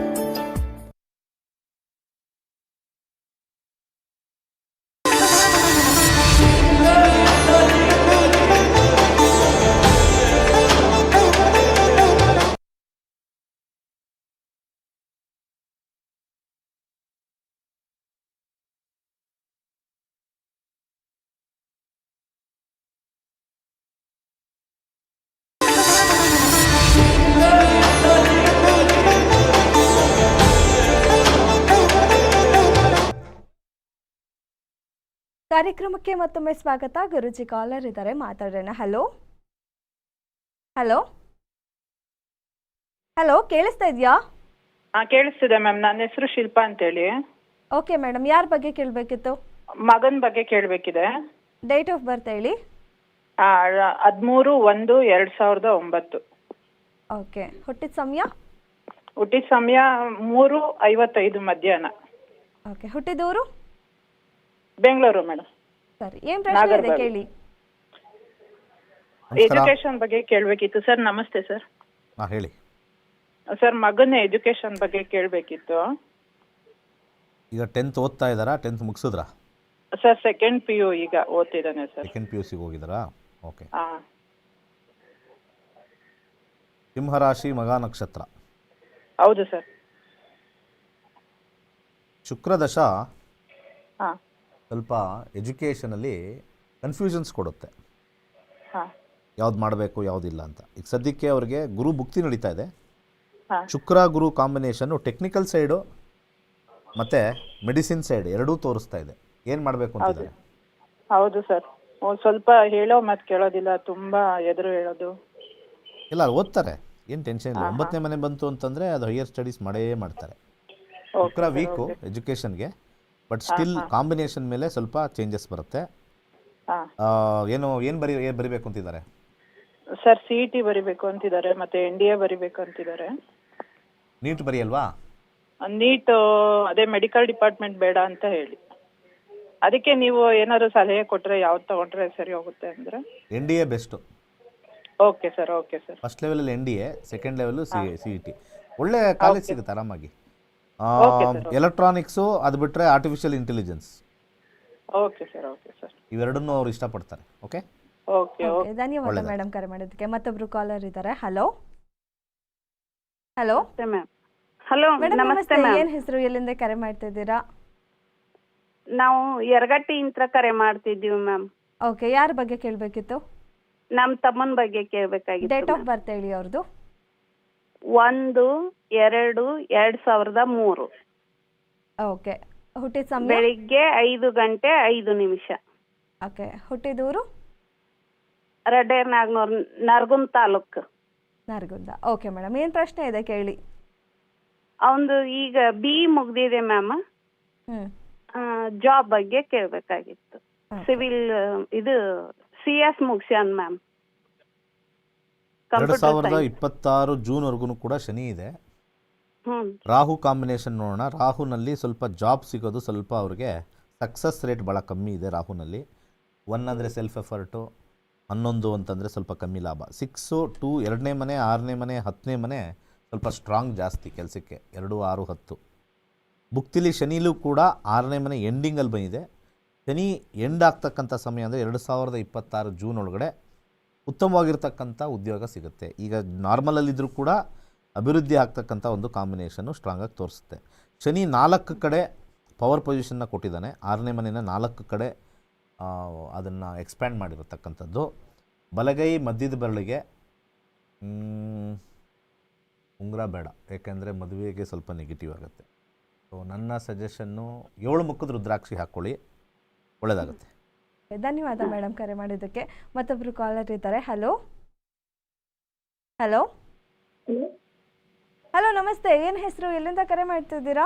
S1: ಕಾರ್ಯಕ್ರಮಕ್ಕೆ ಮತ್ತೊಮ್ಮೆ ಸ್ವಾಗತ. ಗುರುಜಿ ಕಾಲರ್ ಇದ್ದಾರೆ ಮಾತಾಡೋಣ. ಹಲೋ ಹಲೋ ಹಲೋ ಕೇಳಿಸ್ತಾ ಇದೆಯಾ?
S5: ಹಾ ಕೇಳಿಸ್ತಿದೆ ಮ್ಯಾಮ್. ನನ್ನ ಹೆಸರು ಶಿಲ್ಪಾ ಅಂತೇಳಿ.
S1: ಓಕೆ ಮೇಡಮ್ ಯಾರ ಬಗ್ಗೆ ಕೇಳಬೇಕಿತ್ತು?
S5: ಮಗನ ಬಗ್ಗೆ ಕೇಳಬೇಕಿದೆ.
S1: ಡೇಟ್ ಆಫ್ ಬರ್ತ್ ಹೇಳಿ.
S5: ಹದಿಮೂರು ಒಂದು ಎರಡು ಸಾವಿರದ ಒಂಬತ್ತು.
S1: ಓಕೆ ಹುಟ್ಟಿದ ಸಮಯ?
S5: ಹುಟ್ಟಿದ ಸಮಯ ಮೂರು ಐವತ್ತೈದು ಮಧ್ಯಾಹ್ನ.
S1: ಓಕೆ ಹುಟ್ಟಿದೂರು?
S5: ಬೆಂಗಳೂರು ಮೇಡಮ್
S1: ಸರಿ ಏನು ಪ್ರಶ್ನೆ ಇದೆ
S5: ನಾಗರ್ಬಾವಿ.
S1: ಕೇಳಿ.
S2: ನಮಸ್ಕಾರ.
S5: ಎಜುಕೇಶನ್ ಬಗ್ಗೆ ಕೇಳಬೇಕಿತ್ತು. ಸರ್ ನಮಸ್ತೆ ಸರ್.
S2: ಹಾಂ ಹೇಳಿ.
S5: ಸರ್ ಮಗನ ಎಜುಕೇಶನ್ ಬಗ್ಗೆ ಕೇಳಬೇಕಿತ್ತು.
S2: ಈಗ ಟೆಂತ್ ಓದ್ತಾ ಇದ್ದಾರಾ? ಟೆಂತ್ ಮುಗಿಸಿದ್ರಾ?
S5: ಸರ್ ಸೆಕೆಂಡ್ ಪಿ ಯು ಈಗ ಓದ್ತಿದ್ದಾನೆ ಸರ್.
S2: ಸೆಕೆಂಡ್ ಪಿ ಯು ಸಿಗೆ ಹೋಗಿದ್ದಾರಾ? ಓಕೆ
S5: ಹಾ.
S2: ಸಿಂಹರಾಶಿ ಮಗ ನಕ್ಷತ್ರ.
S5: ಹೌದು ಸರ್.
S2: ಶುಕ್ರದಶ ಸ್ವಲ್ಪ ಎಜುಕೇಷನಲ್ಲಿ ಕನ್ಫ್ಯೂಷನ್ಸ್ ಕೊಡುತ್ತೆ.
S5: ಹಾ.
S2: ಯಾವ್ದು ಮಾಡಬೇಕು ಯಾವುದಿಲ್ಲ ಅಂತ. ಈಗ ಸದ್ಯಕ್ಕೆ ಅವ್ರಿಗೆ ಗುರು ಭುಕ್ತಿ ನಡೀತಾ ಇದೆ. Shukra Guru combination technical side ಮತ್ತೆ ಮೆಡಿಸಿನ್ ಸೈಡ್ ಎರಡೂ ತೋರಿಸ್ತಾ ಇದೆ. ಏನು ಮಾಡಬೇಕು ಅಂತಿದ್ದಾರೆ?
S5: ಹೌದು. ಸರ್. ಸ್ವಲ್ಪ ಹೇಳೋ ಮತ್ತೆ ಕೇಳೋದಿಲ್ಲ ತುಂಬಾ ಎದುರು ಹೇಳೋದು.
S2: ಇಲ್ಲ ಓದ್ತಾರೆ. ಏನು ಟೆನ್ಷನ್ ಇಲ್ಲ. ಒಂಬತ್ತನೇ ಮನೆ ಬಂತು ಅಂತಂದ್ರೆ ಅದು ಹೈಯರ್ ಸ್ಟಡೀಸ್ ಮಾಡೇ ಮಾಡ್ತಾರೆ. ಶುಕ್ರ ವೀಕು ಎಜುಕೇಷನ್ಗೆ ಬಟ್ ಸ್ಟಿಲ್ ಕಾಂಬಿನೇಷನ್ ಮೇಲೆ ಸ್ವಲ್ಪ ಚೇಂಜಸ್ ಬರುತ್ತೆ.
S5: ಹಾಂ.
S2: ಆ, ಏನು ಏನು ಬರಿ ಏನು ಬರಿಬೇಕು ಅಂತಿದ್ದಾರೆ?
S5: ಸರ್ ಸಿ ಇ ಟಿ ಬರಿಬೇಕು ಅಂತಿದ್ದಾರೆ ಮತ್ತೆ ಎನ್ ಡಿ ಎ ಬರಿಬೇಕು ಅಂತಿದ್ದಾರೆ.
S2: ನೀಟ್ ಬರೆಯಲ್ವಾ?
S5: ನೀಟ್ ಅದೇ ಮೆಡಿಕಲ್ ಡಿಪಾರ್ಟ್ಮೆಂಟ್ ಬೇಡ ಅಂತ ಹೇಳಿ. ಅದಕ್ಕೆ ನೀವು ಏನಾದ್ರು ಸಲಹೆ ಕೊಟ್ಟರೆ ಯಾವ್ದು ತಗೊಂಡ್ರೆ ಸರಿ ಹೋಗುತ್ತೆ ಅಂದ್ರೆ?
S2: N D A best
S5: okay sir okay sir
S2: first ಲೆವೆಲಲ್ಲಿ N D A second level C C E T ಒಳ್ಳೆ ಕಾಲೇಜ್ ಸಿಗುತ್ತೆ ಆರಾಮಾಗಿ. ಎಲೆಕ್ಟ್ರಾನಿಕ್ಸು ಅದು ಬಿಟ್ಟರೆ artificial intelligence
S5: okay sir okay sir
S2: ಇವೆರಡನ್ನೂ ಅವರು ಇಷ್ಟಪಡ್ತಾರೆ ಓಕೆ
S5: ಓಕೆ
S1: ಧನ್ಯವಾದ ಮೇಡಮ್ ಕರೆ ಮಾಡೋದಕ್ಕೆ ಮತ್ತೊಬ್ರು ಕಾಲರ್ ಇದ್ದಾರೆ. Hello hello
S6: ma'am hello
S1: madam
S6: ನಮಸ್ತೆ
S1: ಏನ್ ಹೆಸರು ಎಲ್ಲಿಂದ ಕರೆ ಮಾಡ್ತಾ ಇದ್ದೀರಾ
S6: ನಾವು ಯರಗಟ್ಟಿ ಇಂತ್ರ ಕರೆ ಮಾಡ್ತಿದ್ದೀವಿ ಮ್ಯಾಮ್
S1: ಓಕೆ ಯಾರ ಬಗ್ಗೆ ಕೇಳಬೇಕಿತ್ತು?
S6: ನಮ್ಮ ತಮ್ಮನ ಬಗ್ಗೆ ಕೇಳಬೇಕಾಗಿತ್ತು ಡೇಟ್
S1: ಆಫ್ ಬರ್ತ್ ಹೇಳಿ ಅವ್ರದ್ದು
S6: ಒಂದು ಎರಡು ಎರಡ್ ಸಾವಿರದ ಮೂರು.
S1: ಓಕೆ. ಹುಟ್ಟಿದ ಸಮಯ?
S6: ಬೆಳಿಗ್ಗೆ ಐದು ಗಂಟೆ ಐದು ನಿಮಿಷ.
S1: ಓಕೆ. ಹುಟ್ಟಿದೂರು
S6: ರೆಡ್ಡೇರ್ ನಾಗ್ನೂರ್ ನರ್ಗುನ್ ತಾಲೂಕ್.
S1: ನರಗುಂದ. Okay madam. ಏನು ಪ್ರಶ್ನೆ ಇದೆ ಕೇಳಿ?
S6: ಅವಂದು ಈಗ ಬಿ ಮುಗ್ದಿದೆ ಮ್ಯಾಮ್.
S1: ಹ್ಞೂ
S6: ಜಾಬ್ ಬಗ್ಗೆ ಕೇಳಬೇಕಾಗಿತ್ತು. ಸಿವಿಲ್ ಇದು ಸಿ ಎಸ್ ಮುಗ್ಸ್ಯಾನ್ ಮ್ಯಾಮ್.
S2: ಎರಡು ಸಾವಿರದ ಇಪ್ಪತ್ತಾರು ಜೂನ್ವರೆಗೂ ಕೂಡ ಶನಿ ಇದೆ. ರಾಹು ಕಾಂಬಿನೇಷನ್ ನೋಡೋಣ. ರಾಹುನಲ್ಲಿ ಸ್ವಲ್ಪ ಜಾಬ್ ಸಿಗೋದು ಸ್ವಲ್ಪ ಅವ್ರಿಗೆ ಸಕ್ಸಸ್ ರೇಟ್ ಭಾಳ ಕಮ್ಮಿ ಇದೆ ರಾಹುನಲ್ಲಿ. ಒನ್ ಅಂದರೆ ಸೆಲ್ಫ್ ಎಫರ್ಟು ಹನ್ನೊಂದು ಅಂತಂದರೆ ಸ್ವಲ್ಪ ಕಮ್ಮಿ ಲಾಭ. ಸಿಕ್ಸು ಟೂ ಎರಡನೇ ಮನೆ ಆರನೇ ಮನೆ ಹತ್ತನೇ ಮನೆ ಸ್ವಲ್ಪ ಸ್ಟ್ರಾಂಗ್ ಜಾಸ್ತಿ ಕೆಲಸಕ್ಕೆ. ಎರಡು ಆರು ಹತ್ತು. ಬುಕ್ತಿಲಿ ಶನಿಲೂ ಕೂಡ ಆರನೇ ಮನೆ ಎಂಡಿಂಗಲ್ಲಿ ಬಂದಿದೆ. ಶನಿ ಎಂಡ್ ಆಗ್ತಕ್ಕಂಥ ಸಮಯ ಅಂದರೆ ಎರಡು ಸಾವಿರದ ಇಪ್ಪತ್ತಾರು ಜೂನ್ ಒಳಗಡೆ ಉತ್ತಮವಾಗಿರ್ತಕ್ಕಂಥ ಉದ್ಯೋಗ ಸಿಗುತ್ತೆ. ಈಗ ನಾರ್ಮಲಲ್ಲಿದ್ದರೂ ಕೂಡ ಅಭಿವೃದ್ಧಿ ಆಗ್ತಕ್ಕಂಥ ಒಂದು ಕಾಂಬಿನೇಷನ್ನು ಸ್ಟ್ರಾಂಗಾಗಿ ತೋರಿಸುತ್ತೆ. ಶನಿ ನಾಲ್ಕು ಕಡೆ ಪವರ್ ಪೊಸಿಷನ್ನ ಕೊಟ್ಟಿದ್ದಾನೆ. ಆರನೇ ಮನೆಯ ನಾಲ್ಕು ಕಡೆ ಅದನ್ನು ಎಕ್ಸ್ಪ್ಯಾಂಡ್ ಮಾಡಿರತಕ್ಕಂಥದ್ದು. ಬಲಗೈ ಮಧ್ಯದ ಬೆರಳಿಗೆ ಉಂಗುರ ಬೇಡ. ಏಕೆಂದರೆ ಮದುವೆಗೆ ಸ್ವಲ್ಪ ನೆಗೆಟಿವ್ ಆಗುತ್ತೆ. ಸೊ ನನ್ನ ಸಜೆಷನ್ನು ಏಳು ಮುಖದ ರುದ್ರಾಕ್ಷಿ ಹಾಕ್ಕೊಳ್ಳಿ ಒಳ್ಳೆಯದಾಗುತ್ತೆ
S1: ಧನ್ಯವಾದ ಮೇಡಮ್ ಕರೆ ಮಾಡಿದ್ದಕ್ಕೆ. ಮತ್ತೊಬ್ರು ಕಾಲರ್ ಇದ್ದಾರೆ. ಹಲೋ ಹಲೋ ಹಲೋ ನಮಸ್ತೆ. ಏನ್ ಹೆಸರು? ಎಲ್ಲಿಂದ ಕರೆ ಮಾಡ್ತಿದ್ದೀರಾ?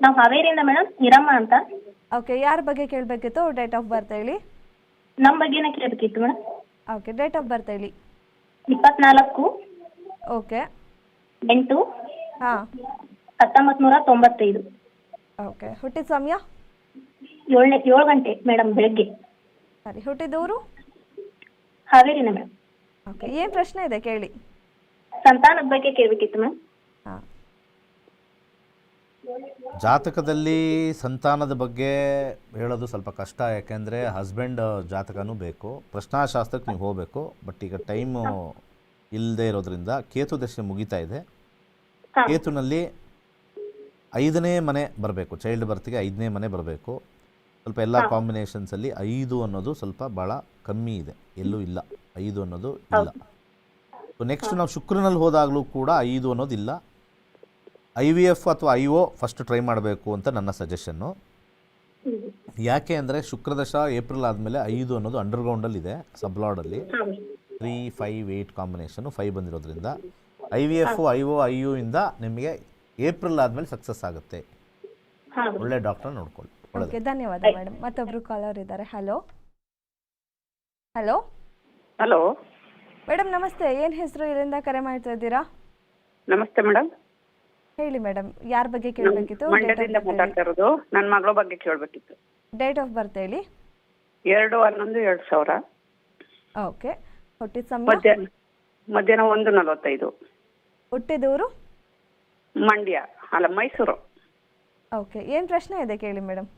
S7: ನಾವು ಹಾವೇರಿಯಿಂದ ಮೇಡಮ್ ಹಿರಮ್ಮ ಅಂತ.
S1: ಓಕೆ ಯಾರ ಬಗ್ಗೆ ಕೇಳಬೇಕಿತ್ತು? ಡೇಟ್ ಆಫ್ ಬರ್ತ್ ಹೇಳಿ.
S7: ನಮ್ಮ ಬಗ್ಗೆನೇ ಕೇಳಬೇಕಿತ್ತು madam.
S1: Okay date of birth ಹೇಳಿ.
S7: ಇಪ್ಪತ್ನಾಲ್ಕು.
S1: ಓಕೆ
S7: ಎಂಟು.
S1: ಹಾಂ.
S7: ಹತ್ತೊಂಬತ್ತು ನೂರ ತೊಂಬತ್ತೈದು.
S1: ಓಕೆ ಹುಟ್ಟಿದ ಸಮಯ?
S7: ಏಳನೇ ಏಳು ಗಂಟೆ ಮೇಡಮ್ ಬೆಳಗ್ಗೆ.
S1: ಸರಿ ಹುಟ್ಟಿದೂರು?
S7: ಏನ್ ಮೇಡಮ್
S1: ಓಕೆ ಏನು ಪ್ರಶ್ನೆ ಇದೆ ಕೇಳಿ?
S7: ಸಂತಾನದ ಬಗ್ಗೆ ಕೇಳಬೇಕಿತ್ತು ಮ್ಯಾಮ್
S1: ಹಾಂ.
S2: ಜಾತಕದಲ್ಲಿ ಸಂತಾನದ ಬಗ್ಗೆ ಹೇಳೋದು ಸ್ವಲ್ಪ ಕಷ್ಟ ಯಾಕೆಂದರೆ ಹಸ್ಬೆಂಡ್ ಜಾತಕನೂ ಬೇಕು. ಪ್ರಶ್ನಾಶಾಸ್ತ್ರಕ್ಕೆ ನೀವು ಹೋಗಬೇಕು ಬಟ್ ಈಗ ಟೈಮು ಇಲ್ಲದೆ ಇರೋದ್ರಿಂದ ಕೇತು ದರ್ಶನ ಮುಗಿತಾ ಇದೆ. ಕೇತುನಲ್ಲಿ ಐದನೇ ಮನೆ ಬರಬೇಕು ಚೈಲ್ಡ್ ಬರ್ತ್ಗೆ ಐದನೇ ಮನೆ ಬರಬೇಕು. ಸ್ವಲ್ಪ ಎಲ್ಲ ಕಾಂಬಿನೇಷನ್ಸಲ್ಲಿ ಐದು ಅನ್ನೋದು ಸ್ವಲ್ಪ ಭಾಳ ಕಮ್ಮಿ ಇದೆ. ಎಲ್ಲೂ ಇಲ್ಲ. ಐದು ಅನ್ನೋದು ಇಲ್ಲ. ಸೊ ನೆಕ್ಸ್ಟ್ ನಾವು ಶುಕ್ರನಲ್ಲಿ ಹೋದಾಗಲೂ ಕೂಡ ಐದು ಅನ್ನೋದು ಇಲ್ಲ. ಐ ವಿ ಎಫ್ ಅಥವಾ ಐ ಒ ಫಸ್ಟ್ ಟ್ರೈ ಮಾಡಬೇಕು ಅಂತ ನನ್ನ ಸಜೆಷನ್ನು ಯಾಕೆ ಅಂದರೆ ಶುಕ್ರದಶ ಏಪ್ರಿಲ್ ಆದಮೇಲೆ ಐದು ಅನ್ನೋದು ಅಂಡರ್ಗ್ರೌಂಡಲ್ಲಿದೆ ಸಬ್ಲಾಡಲ್ಲಿ three five eight combination five ಬಂದಿರೋದ್ರಿಂದ I V F I O I U ಇಂದ ನಿಮಗೆ ಏಪ್ರಿಲ್ ಆದಮೇಲೆ ಸಕ್ಸಸ್ ಆಗುತ್ತೆ. ಒಳ್ಳೆ ಡಾಕ್ಟರ್ ನೋಡ್ಕೊಳ್ಳಿ.
S1: ಓಕೆ ಧನ್ಯವಾದ ಮೇಡಮ್ ಮತ್ತೊಬ್ರು ಕಾಲರ್ ಇದ್ದಾರೆ. ಹಲೋ ಹಲೋ
S6: ಹಲೋ
S1: ಮೇಡಮ್ ನಮಸ್ತೆ. ಏನ್ ಹೆಸರು? ಇಲ್ಲಿಂದ ಕರೆ ಮಾಡ್ತಾ ಇದ್ದೀರಾ?
S6: ನಮಸ್ತೆ ಮೇಡಮ್
S1: ಹೇಳಿ ಮೇಡಮ್ ಯಾರ ಬಗ್ಗೆ ಕೇಳಬೇಕಿತ್ತು?
S6: ಮಂಡ್ಯದಿಂದ ಮಾತಾಡ್ತಾ ಇರೋದು. ನನ್ನ ಮಗಳ ಬಗ್ಗೆ ಕೇಳಬೇಕಿತ್ತು.
S1: ಡೇಟ್ ಆಫ್ ಬರ್ತ್ ಹೇಳಿ.
S6: ಎರಡು ಹನ್ನೊಂದು ಎರಡು ಸಾವಿರ.
S1: ಓಕೆ ಹುಟ್ಟಿದ ಸಮಯ?
S6: ಮಧ್ಯಾಹ್ನ ಮಧ್ಯಾಹ್ನ ಒಂದು ನಲವತ್ತೈದು.
S1: ಹುಟ್ಟಿದೂರು
S6: ಮಂಡ್ಯ. ಅಲ್ಲ ಮೈಸೂರು.
S1: ಓಕೆ ಏನು ಪ್ರಶ್ನೆ ಇದೆ ಕೇಳಿ ಮೇಡಮ್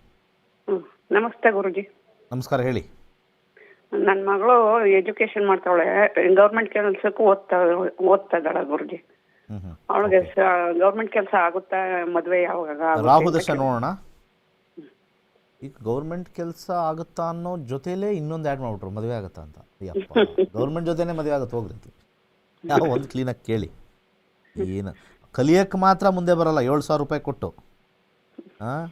S6: ನಮಸ್ತೆ ಗುರುಜಿ.
S2: ನಮಸ್ಕಾರ ಹೇಳಿ.
S6: ನನ್ನ ಮಗಳು ಎಜುಕೇಶನ್ ಮಾಡ್ತಾವಳೆ ಗೌರ್ಮೆಂಟ್ ಕೆಲಸಕ್ಕೂ ಓದ್ತಾ ಓದ್ತಾ ಇದ್ದಾಳೆ ಗುರುಜಿ. ಅವಳಿಗೆ ಗೌರ್ಮೆಂಟ್ ಕೆಲಸ ಆಗುತ್ತಾ ಮದುವೆ ಯಾವಾಗ ಆಗುತ್ತೆ
S2: ರಾಹು ದಶ ನೋಡೋಣ. ಈಗ ಗೌರ್ಮೆಂಟ್ ಕೆಲಸ ಆಗುತ್ತಾ ಅನ್ನೋ ಜೊತೆಲೇ ಇನ್ನೊಂದು ಆ್ಯಡ್ ಮಾಡ್ಬಿಟ್ರು ಮದುವೆ ಆಗುತ್ತಾ ಅಂತ. ಅಯ್ಯಪ್ಪ ಗೌರ್ಮೆಂಟ್ ಜೊತೆನೇ ಮದುವೆ ಆಗುತ್ತೆ ಹೋಗ್ರಿ ಅಂತ. ಯಾವ ಒಂದು ಕ್ಲೀನಾಗಿ ಕೇಳಿ. ಏನು ಕಲಿಯೋಕ್ಕೆ ಮಾತ್ರ ಮುಂದೆ ಬರಲ್ಲ ಏಳು ಸಾವಿರ ರೂಪಾಯಿ ಕೊಟ್ಟು. ಹಾಂ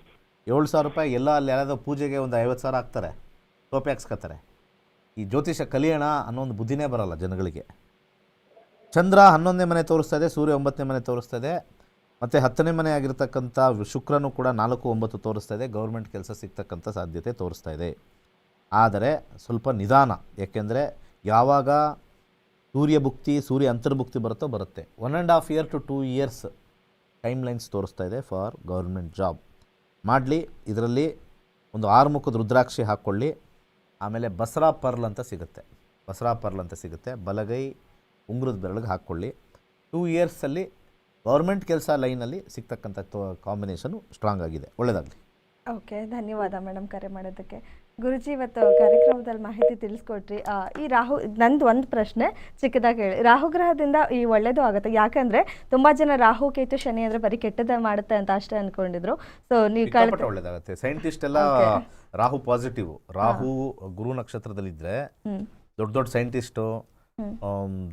S2: ಏಳು ಸಾವಿರ ರೂಪಾಯಿ ಎಲ್ಲ ಅಲ್ಲಿ ಯಾರಾದರೂ ಪೂಜೆಗೆ ಒಂದು ಐವತ್ತು ಸಾವಿರ ಹಾಕ್ತಾರೆ, ಟೋಪಿ ಹಾಕ್ಸ್ಕೊತಾರೆ. ಈ ಜ್ಯೋತಿಷ ಕಲಿಯೋಣ ಅನ್ನೋ ಒಂದು ಬುದ್ಧಿನೇ ಬರೋಲ್ಲ ಜನಗಳಿಗೆ. ಚಂದ್ರ ಹನ್ನೊಂದನೇ ಮನೆ ತೋರಿಸ್ತಾ ಇದೆ, ಸೂರ್ಯ ಒಂಬತ್ತನೇ ಮನೆ ತೋರಿಸ್ತಾ ಇದೆ, ಮತ್ತು ಹತ್ತನೇ ಮನೆ ಆಗಿರ್ತಕ್ಕಂಥ ಶುಕ್ರನು ಕೂಡ ನಾಲ್ಕು ಒಂಬತ್ತು ತೋರಿಸ್ತಾ ಇದೆ, ಗೌರ್ಮೆಂಟ್ ಕೆಲಸ ಸಿಗ್ತಕ್ಕಂಥ ಸಾಧ್ಯತೆ ತೋರಿಸ್ತಾ ಇದೆ. ಆದರೆ ಸ್ವಲ್ಪ ನಿಧಾನ ಏಕೆಂದರೆ ಯಾವಾಗ ಸೂರ್ಯ ಭುಕ್ತಿ ಸೂರ್ಯ ಅಂತರ್ಭುಕ್ತಿ ಬರುತ್ತೋ ಬರುತ್ತೆ. One and half year to two years time lines ತೋರಿಸ್ತಾ ಇದೆ ಫಾರ್ ಗೌರ್ಮೆಂಟ್ ಜಾಬ್ ಮಾಡಲಿ, ಇದರಲ್ಲಿ ಒಂದು ಆರುಮುಖದ ರುದ್ರಾಕ್ಷಿ ಹಾಕ್ಕೊಳ್ಳಿ. ಆಮೇಲೆ ಬಸರಾ ಪರ್ಲ್ ಅಂತ ಸಿಗುತ್ತೆ. ಬಸರಾ ಪರ್ಲ್ ಅಂತ ಸಿಗುತ್ತೆ. ಬಲಗೈ ಉಂಗುರದ ಬೆರಳಿಗೆ ಹಾಕ್ಕೊಳ್ಳಿ. ಟೂ ಇಯರ್ಸಲ್ಲಿ ಗೌರ್ಮೆಂಟ್ ಕೆಲಸ ಲೈನಲ್ಲಿ ಸಿಗ್ತಕ್ಕಂಥ ಕಾಂಬಿನೇಷನು ಸ್ಟ್ರಾಂಗ್ ಆಗಿದೆ. ಒಳ್ಳೆಯದಾಗಲಿ
S1: ಓಕೆ ಧನ್ಯವಾದ ಮೇಡಮ್ ಕರೆ ಮಾಡೋದಕ್ಕೆ. ಗುರುಜಿ ಇವತ್ತು ಕಾರ್ಯಕ್ರಮದಲ್ಲಿ ಮಾಹಿತಿ ತಿಳಿಸ್ಕೊಟ್ರಿ. ಈ ರಾಹು ನಂದು ಒಂದು ಪ್ರಶ್ನೆ ಚಿಕ್ಕದಾಗಿ ಹೇಳಿ. ರಾಹು ಗ್ರಹದಿಂದ ಈ ಒಳ್ಳೇದು ಆಗುತ್ತೆ. ಯಾಕಂದ್ರೆ ತುಂಬಾ ಜನ ರಾಹು ಕೇತು ಶನಿ ಅಂದ್ರೆ ಬರೀ ಕೆಟ್ಟದ ಮಾಡುತ್ತೆ ಅಂತ ಅಷ್ಟೇ ಅನ್ಕೊಂಡಿದ್ರು. ಸೊ ನೀವು ಕಳೆದ
S2: ಸಿಕ್ಕಾಪಟ್ಟೆ ಸೈಂಟಿಸ್ಟ್ ಎಲ್ಲ ರಾಹು ಪಾಸಿಟಿವ್ ರಾಹು ಗುರು
S1: ನಕ್ಷತ್ರದಲ್ಲಿದ್ರೆ
S2: ದೊಡ್ಡ ದೊಡ್ಡ ಸೈಂಟಿಸ್ಟು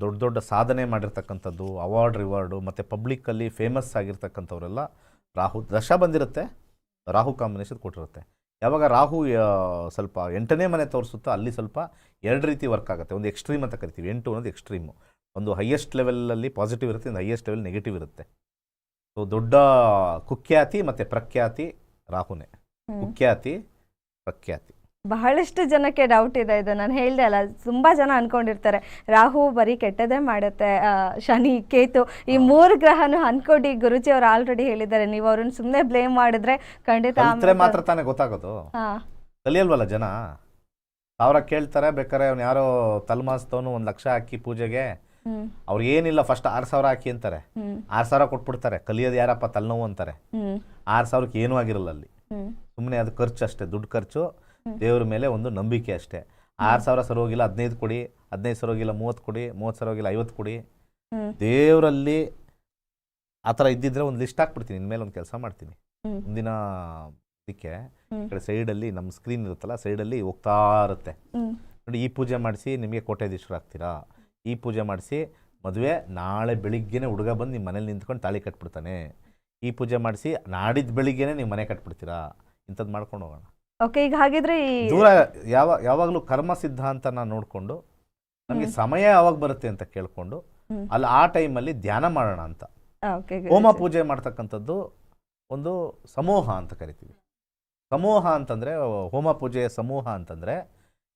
S2: ದೊಡ್ಡ ದೊಡ್ಡ ಸಾಧನೆ ಮಾಡಿರ್ತಕ್ಕಂಥದ್ದು ಅವಾರ್ಡ್ ರಿವಾರ್ಡು ಪಬ್ಲಿಕ್ ಅಲ್ಲಿ ಫೇಮಸ್ ಆಗಿರ್ತಕ್ಕಂಥವರೆಲ್ಲ ರಾಹು ದಶ ಬಂದಿರುತ್ತೆ. ರಾಹು ಕಾಂಬಿನೇಷನ್ ಕೊಟ್ಟಿರುತ್ತೆ. ಯಾವಾಗ ರಾಹು ಸ್ವಲ್ಪ ಎಂಟನೇ ಮನೆ ತೋರಿಸುತ್ತೋ ಅಲ್ಲಿ ಸ್ವಲ್ಪ ಎರಡು ರೀತಿ ವರ್ಕ್ ಆಗುತ್ತೆ. ಒಂದು ಎಕ್ಸ್ಟ್ರೀಮ್ ಅಂತ ಕರಿತೀವಿ. ಎಂಟು ಅನ್ನೋದು ಎಕ್ಸ್ಟ್ರೀಮು ಒಂದು ಹೈಯೆಸ್ಟ್ ಲೆವೆಲಲ್ಲಿ ಪಾಸಿಟಿವ್ ಇರುತ್ತೆ ಒಂದು ಹೈಯೆಸ್ಟ್ ಲೆವೆಲ್ ನೆಗೆಟಿವ್ ಇರುತ್ತೆ. ಸೊ ದೊಡ್ಡ ಕುಖ್ಯಾತಿ ಮತ್ತು ಪ್ರಖ್ಯಾತಿ ರಾಹುನೇ. ಕುಖ್ಯಾತಿ ಪ್ರಖ್ಯಾತಿ.
S1: ಬಹಳಷ್ಟು ಜನಕ್ಕೆ ಡೌಟ್ ಇದೆ ಇದು. ನಾನು ಹೇಳ್ದೆ ಅಲ್ಲ ತುಂಬಾ ಜನ ಅನ್ಕೊಂಡಿರ್ತಾರೆ ರಾಹು ಬರೀ ಕೆಟ್ಟದೇ ಮಾಡುತ್ತೆ ಶನಿ ಕೇತು ಈ ಮೂರು ಗ್ರಹನು ಅನ್ಕೊಂಡು ಗುರುಜಿ ಅವರು ಆಲ್ರೆಡಿ ಹೇಳಿದ್ದಾರೆ ನೀವು ಅವ್ರನ್ನ ಸುಮ್ಮನೆ ಬ್ಲೇಮ್ ಮಾಡಿದ್ರೆ ಖಂಡಿತ
S2: ಮಾತ್ರ ತಾನೇ ಗೊತ್ತಾಗೋದು. ಕಲಿಯಲ್ವಲ್ಲ ಜನ? ಅವ್ರ ಕೇಳ್ತಾರೆ ಬೇಕಾರೆ ಅವ್ನು ಯಾರೋ ತಲ್ಮಾಸ್ತವನು ಒಂದು ಲಕ್ಷ ಹಾಕಿ ಪೂಜೆಗೆ ಅವ್ರು ಏನಿಲ್ಲ ಫಸ್ಟ್ ಆರ್ ಸಾವಿರ ಹಾಕಿ ಅಂತಾರೆ. ಆರ್ ಸಾವಿರ ಕೊಟ್ಬಿಡ್ತಾರೆ ಕಲಿಯೋದು ಯಾರಪ್ಪ ತಲೆನೋವು ಅಂತಾರೆ. ಆರ್ ಸಾವಿರಕ್ಕೆ ಏನೂ ಆಗಿರಲ್ಲ ಅಲ್ಲಿ. ಸುಮ್ಮನೆ ಅದು ಖರ್ಚು ಅಷ್ಟೇ ದುಡ್ಡು ಖರ್ಚು ದೇವ್ರ ಮೇಲೆ ಒಂದು ನಂಬಿಕೆ ಅಷ್ಟೇ. ಆರು ಸಾವಿರ ಸರಿ ಹೋಗಿಲ್ಲ ಹದಿನೈದು ಕೊಡಿ ಹದಿನೈದು ಸರಿ ಹೋಗಿಲ್ಲ ಮೂವತ್ತು ಕೊಡಿ ಮೂವತ್ತು ಸರೋಗಿಲ್ಲ ಹೋಗಿಲ್ಲ ಐವತ್ತು ಕೊಡಿ. ದೇವರಲ್ಲಿ ಆ ಥರ ಇದ್ದಿದ್ರೆ ಒಂದು ಲಿಸ್ಟ್ ಹಾಕ್ಬಿಡ್ತೀನಿ ಇನ್ಮೇಲೆ ಒಂದು ಕೆಲಸ ಮಾಡ್ತೀನಿ. ಮುಂದಿನ ಇದಕ್ಕೆ ಈ ಕಡೆ ಸೈಡಲ್ಲಿ ನಮ್ಮ ಸ್ಕ್ರೀನ್ ಇರುತ್ತಲ್ಲ ಸೈಡಲ್ಲಿ ಹೋಗ್ತಾ ಇರುತ್ತೆ. ನೋಡಿ ಈ ಪೂಜೆ ಮಾಡಿಸಿ ನಿಮಗೆ ಕೋಟ್ಯಾಧೀಶರು ಆಗ್ತೀರಾ? ಈ ಪೂಜೆ ಮಾಡಿಸಿ ಮದುವೆ ನಾಳೆ ಬೆಳಿಗ್ಗೆನೆ ಹುಡುಗ ಬಂದು ನಿಮ್ಮ ಮನೇಲಿ ನಿಂತ್ಕೊಂಡು ತಾಳಿ ಕಟ್ಬಿಡ್ತಾನೆ. ಈ ಪೂಜೆ ಮಾಡಿಸಿ ನಾಡಿದ್ದು ಬೆಳಿಗ್ಗೆನೆ ನೀವು ಮನೆ ಕಟ್ಬಿಡ್ತೀರಾ? ಇಂಥದ್ದು ಮಾಡ್ಕೊಂಡು ಹೋಗೋಣ.
S1: ಓಕೆ ಈಗ ಹಾಗಿದ್ರೆ ಈ
S2: ದೂರ ಯಾವ ಯಾವಾಗಲೂ ಕರ್ಮ ಸಿದ್ಧಾಂತನ ನೋಡಿಕೊಂಡು ನಮಗೆ ಸಮಯ ಯಾವಾಗ ಬರುತ್ತೆ ಅಂತ ಕೇಳಿಕೊಂಡು. ಅಲ್ಲಿ ಆ ಟೈಮಲ್ಲಿ ಧ್ಯಾನ ಮಾಡೋಣ ಅಂತ. ಹೋಮ ಪೂಜೆ ಮಾಡ್ತಕ್ಕಂಥದ್ದು ಒಂದು ಸಮೂಹ ಅಂತ ಕರಿತೀವಿ. ಸಮೂಹ ಅಂತಂದರೆ ಹೋಮ ಪೂಜೆಯ ಸಮೂಹ ಅಂತಂದರೆ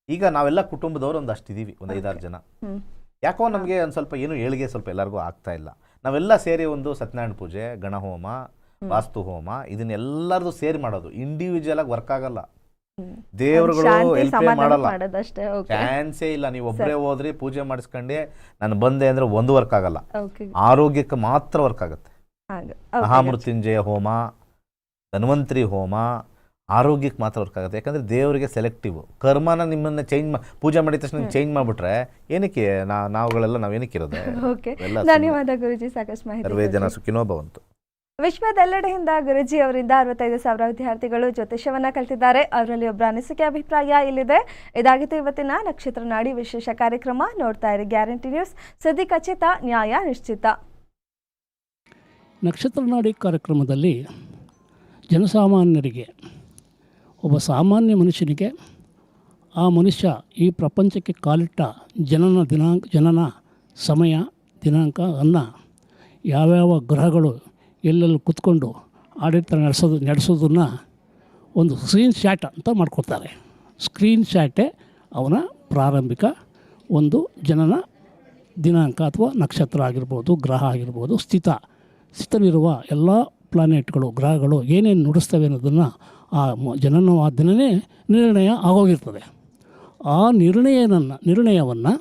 S2: ಈಗ ನಾವೆಲ್ಲ ಕುಟುಂಬದವ್ರು ಒಂದು ಅಷ್ಟಿದ್ದೀವಿ ಒಂದು ಐದಾರು ಜನ. ಯಾಕೋ ನಮಗೆ ಒಂದು ಸ್ವಲ್ಪ ಏನು ಏಳಿಗೆ ಸ್ವಲ್ಪ ಎಲ್ಲರಿಗೂ ಆಗ್ತಾ ಇಲ್ಲ. ನಾವೆಲ್ಲ ಸೇರಿ ಒಂದು ಸತ್ಯನಾರಾಯಣ ಪೂಜೆ ಗಣಹೋಮ ವಾಸ್ತು ಹೋಮ ಇದನ್ನೆಲ್ಲರದು ಸೇರಿ ಮಾಡೋದು. ಇಂಡಿವಿಜುವಲ್ ಆಗಿ ವರ್ಕ್ ಆಗಲ್ಲ. ದೇವರುಗಳು ಹೆಲ್ಪೇ ಮಾಡಲ್ಲ. ಚಾನ್ಸೇ ಇಲ್ಲ. ನೀವು ಒಬ್ಬರೇ ಹೋದ್ರಿ ಪೂಜೆ ಮಾಡಿಸ್ಕೊಂಡೆ ನಾನು ಬಂದೆ ಅಂದ್ರೆ ಒಂದು ವರ್ಕ್ ಆಗಲ್ಲ. ಆರೋಗ್ಯಕ್ಕೆ ಮಾತ್ರ ವರ್ಕ್ ಆಗುತ್ತೆ. ಮಹಾಮೃತ್ಯುಂಜಯ ಹೋಮ ಧನ್ವಂತರಿ ಹೋಮ ಆರೋಗ್ಯಕ್ಕೆ ಮಾತ್ರ ವರ್ಕ್ ಆಗುತ್ತೆ. ಯಾಕಂದ್ರೆ ದೇವರಿಗೆ ಸೆಲೆಕ್ಟಿವ್ ಕರ್ಮನ ನಿಮ್ಮನ್ನ ಚೇಂಜ್ ಪೂಜೆ ಮಾಡಿದ ತಕ್ಷಣ ಚೇಂಜ್ ಮಾಡ್ಬಿಟ್ರೆ ಏನಕ್ಕೆ ನಾವುಗಳೆಲ್ಲ ನಾವೇನಕ್ಕೆ ಇರೋದು?
S1: ಓಕೆ
S2: ಎಲ್ಲ
S1: ಧನ್ಯವಾದ ಗುರುಜಿ ಸಾಕಷ್ಟು
S2: ಸರ್ವೇ ಜನ
S1: ಕೊಟ್ರಿ. ವಿಶ್ವದೆಲ್ಲೆಡೆಯಿಂದ ಗುರುಜಿ ಅವರಿಂದ ಅರವತ್ತೈದು ಸಾವಿರ ವಿದ್ಯಾರ್ಥಿಗಳು ಜ್ಯೋತಿಷ್ಯವನ್ನ ಕಲ್ತಿದ್ದಾರೆ. ಅವರಲ್ಲಿ ಒಬ್ಬರ ಅನಿಸಿಕೆ ಅಭಿಪ್ರಾಯ ಇಲ್ಲಿದೆ. ಇದಾಗಿತ್ತು ಇವತ್ತಿನ ನಕ್ಷತ್ರ ನಾಡಿ ವಿಶೇಷ ಕಾರ್ಯಕ್ರಮ. ನೋಡ್ತಾ ಇರಿ ಗ್ಯಾರಂಟಿ ನ್ಯೂಸ್. ಸುದ್ದಿ ಖಚಿತ, ನ್ಯಾಯ ನಿಶ್ಚಿತ.
S8: ನಕ್ಷತ್ರ ನಾಡಿ ಕಾರ್ಯಕ್ರಮದಲ್ಲಿ ಜನಸಾಮಾನ್ಯರಿಗೆ, ಒಬ್ಬ ಸಾಮಾನ್ಯ ಮನುಷ್ಯನಿಗೆ, ಆ ಮನುಷ್ಯ ಈ ಪ್ರಪಂಚಕ್ಕೆ ಕಾಲಿಟ್ಟ ಜನನ ದಿನಾಂಕ, ಜನನ ಸಮಯ, ದಿನಾಂಕ, ಅನ್ನ, ಯಾವ್ಯಾವ ಗ್ರಹಗಳು ಎಲ್ಲೆಲ್ಲಿ ಕುತ್ಕೊಂಡು ಆಡಳಿತ ನಡೆಸೋದು, ನಡೆಸೋದನ್ನು ಒಂದು ಸ್ಕ್ರೀನ್ ಶಾಟ್ ಅಂತ ಮಾಡ್ಕೊಡ್ತಾರೆ. ಸ್ಕ್ರೀನ್ ಶಾಟೇ ಅವನ ಪ್ರಾರಂಭಿಕ ಒಂದು ಜನನ ದಿನಾಂಕ ಅಥವಾ ನಕ್ಷತ್ರ ಆಗಿರ್ಬೋದು, ಗ್ರಹ ಆಗಿರ್ಬೋದು, ಸ್ಥಿತ. ಸ್ಥಿತವಿರುವ ಎಲ್ಲ ಪ್ಲಾನೆಟ್ಗಳು ಗ್ರಹಗಳು ಏನೇನು ನುಡಿಸ್ತವೆ ಅನ್ನೋದನ್ನು ಆ ಜನನ ಆ ದಿನವೇ ನಿರ್ಣಯ ಆಗೋಗಿರ್ತದೆ. ಆ ನಿರ್ಣಯನನ್ನು, ನಿರ್ಣಯವನ್ನು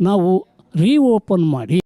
S8: ನಾವು ರೀಓಪನ್ ಮಾಡಿ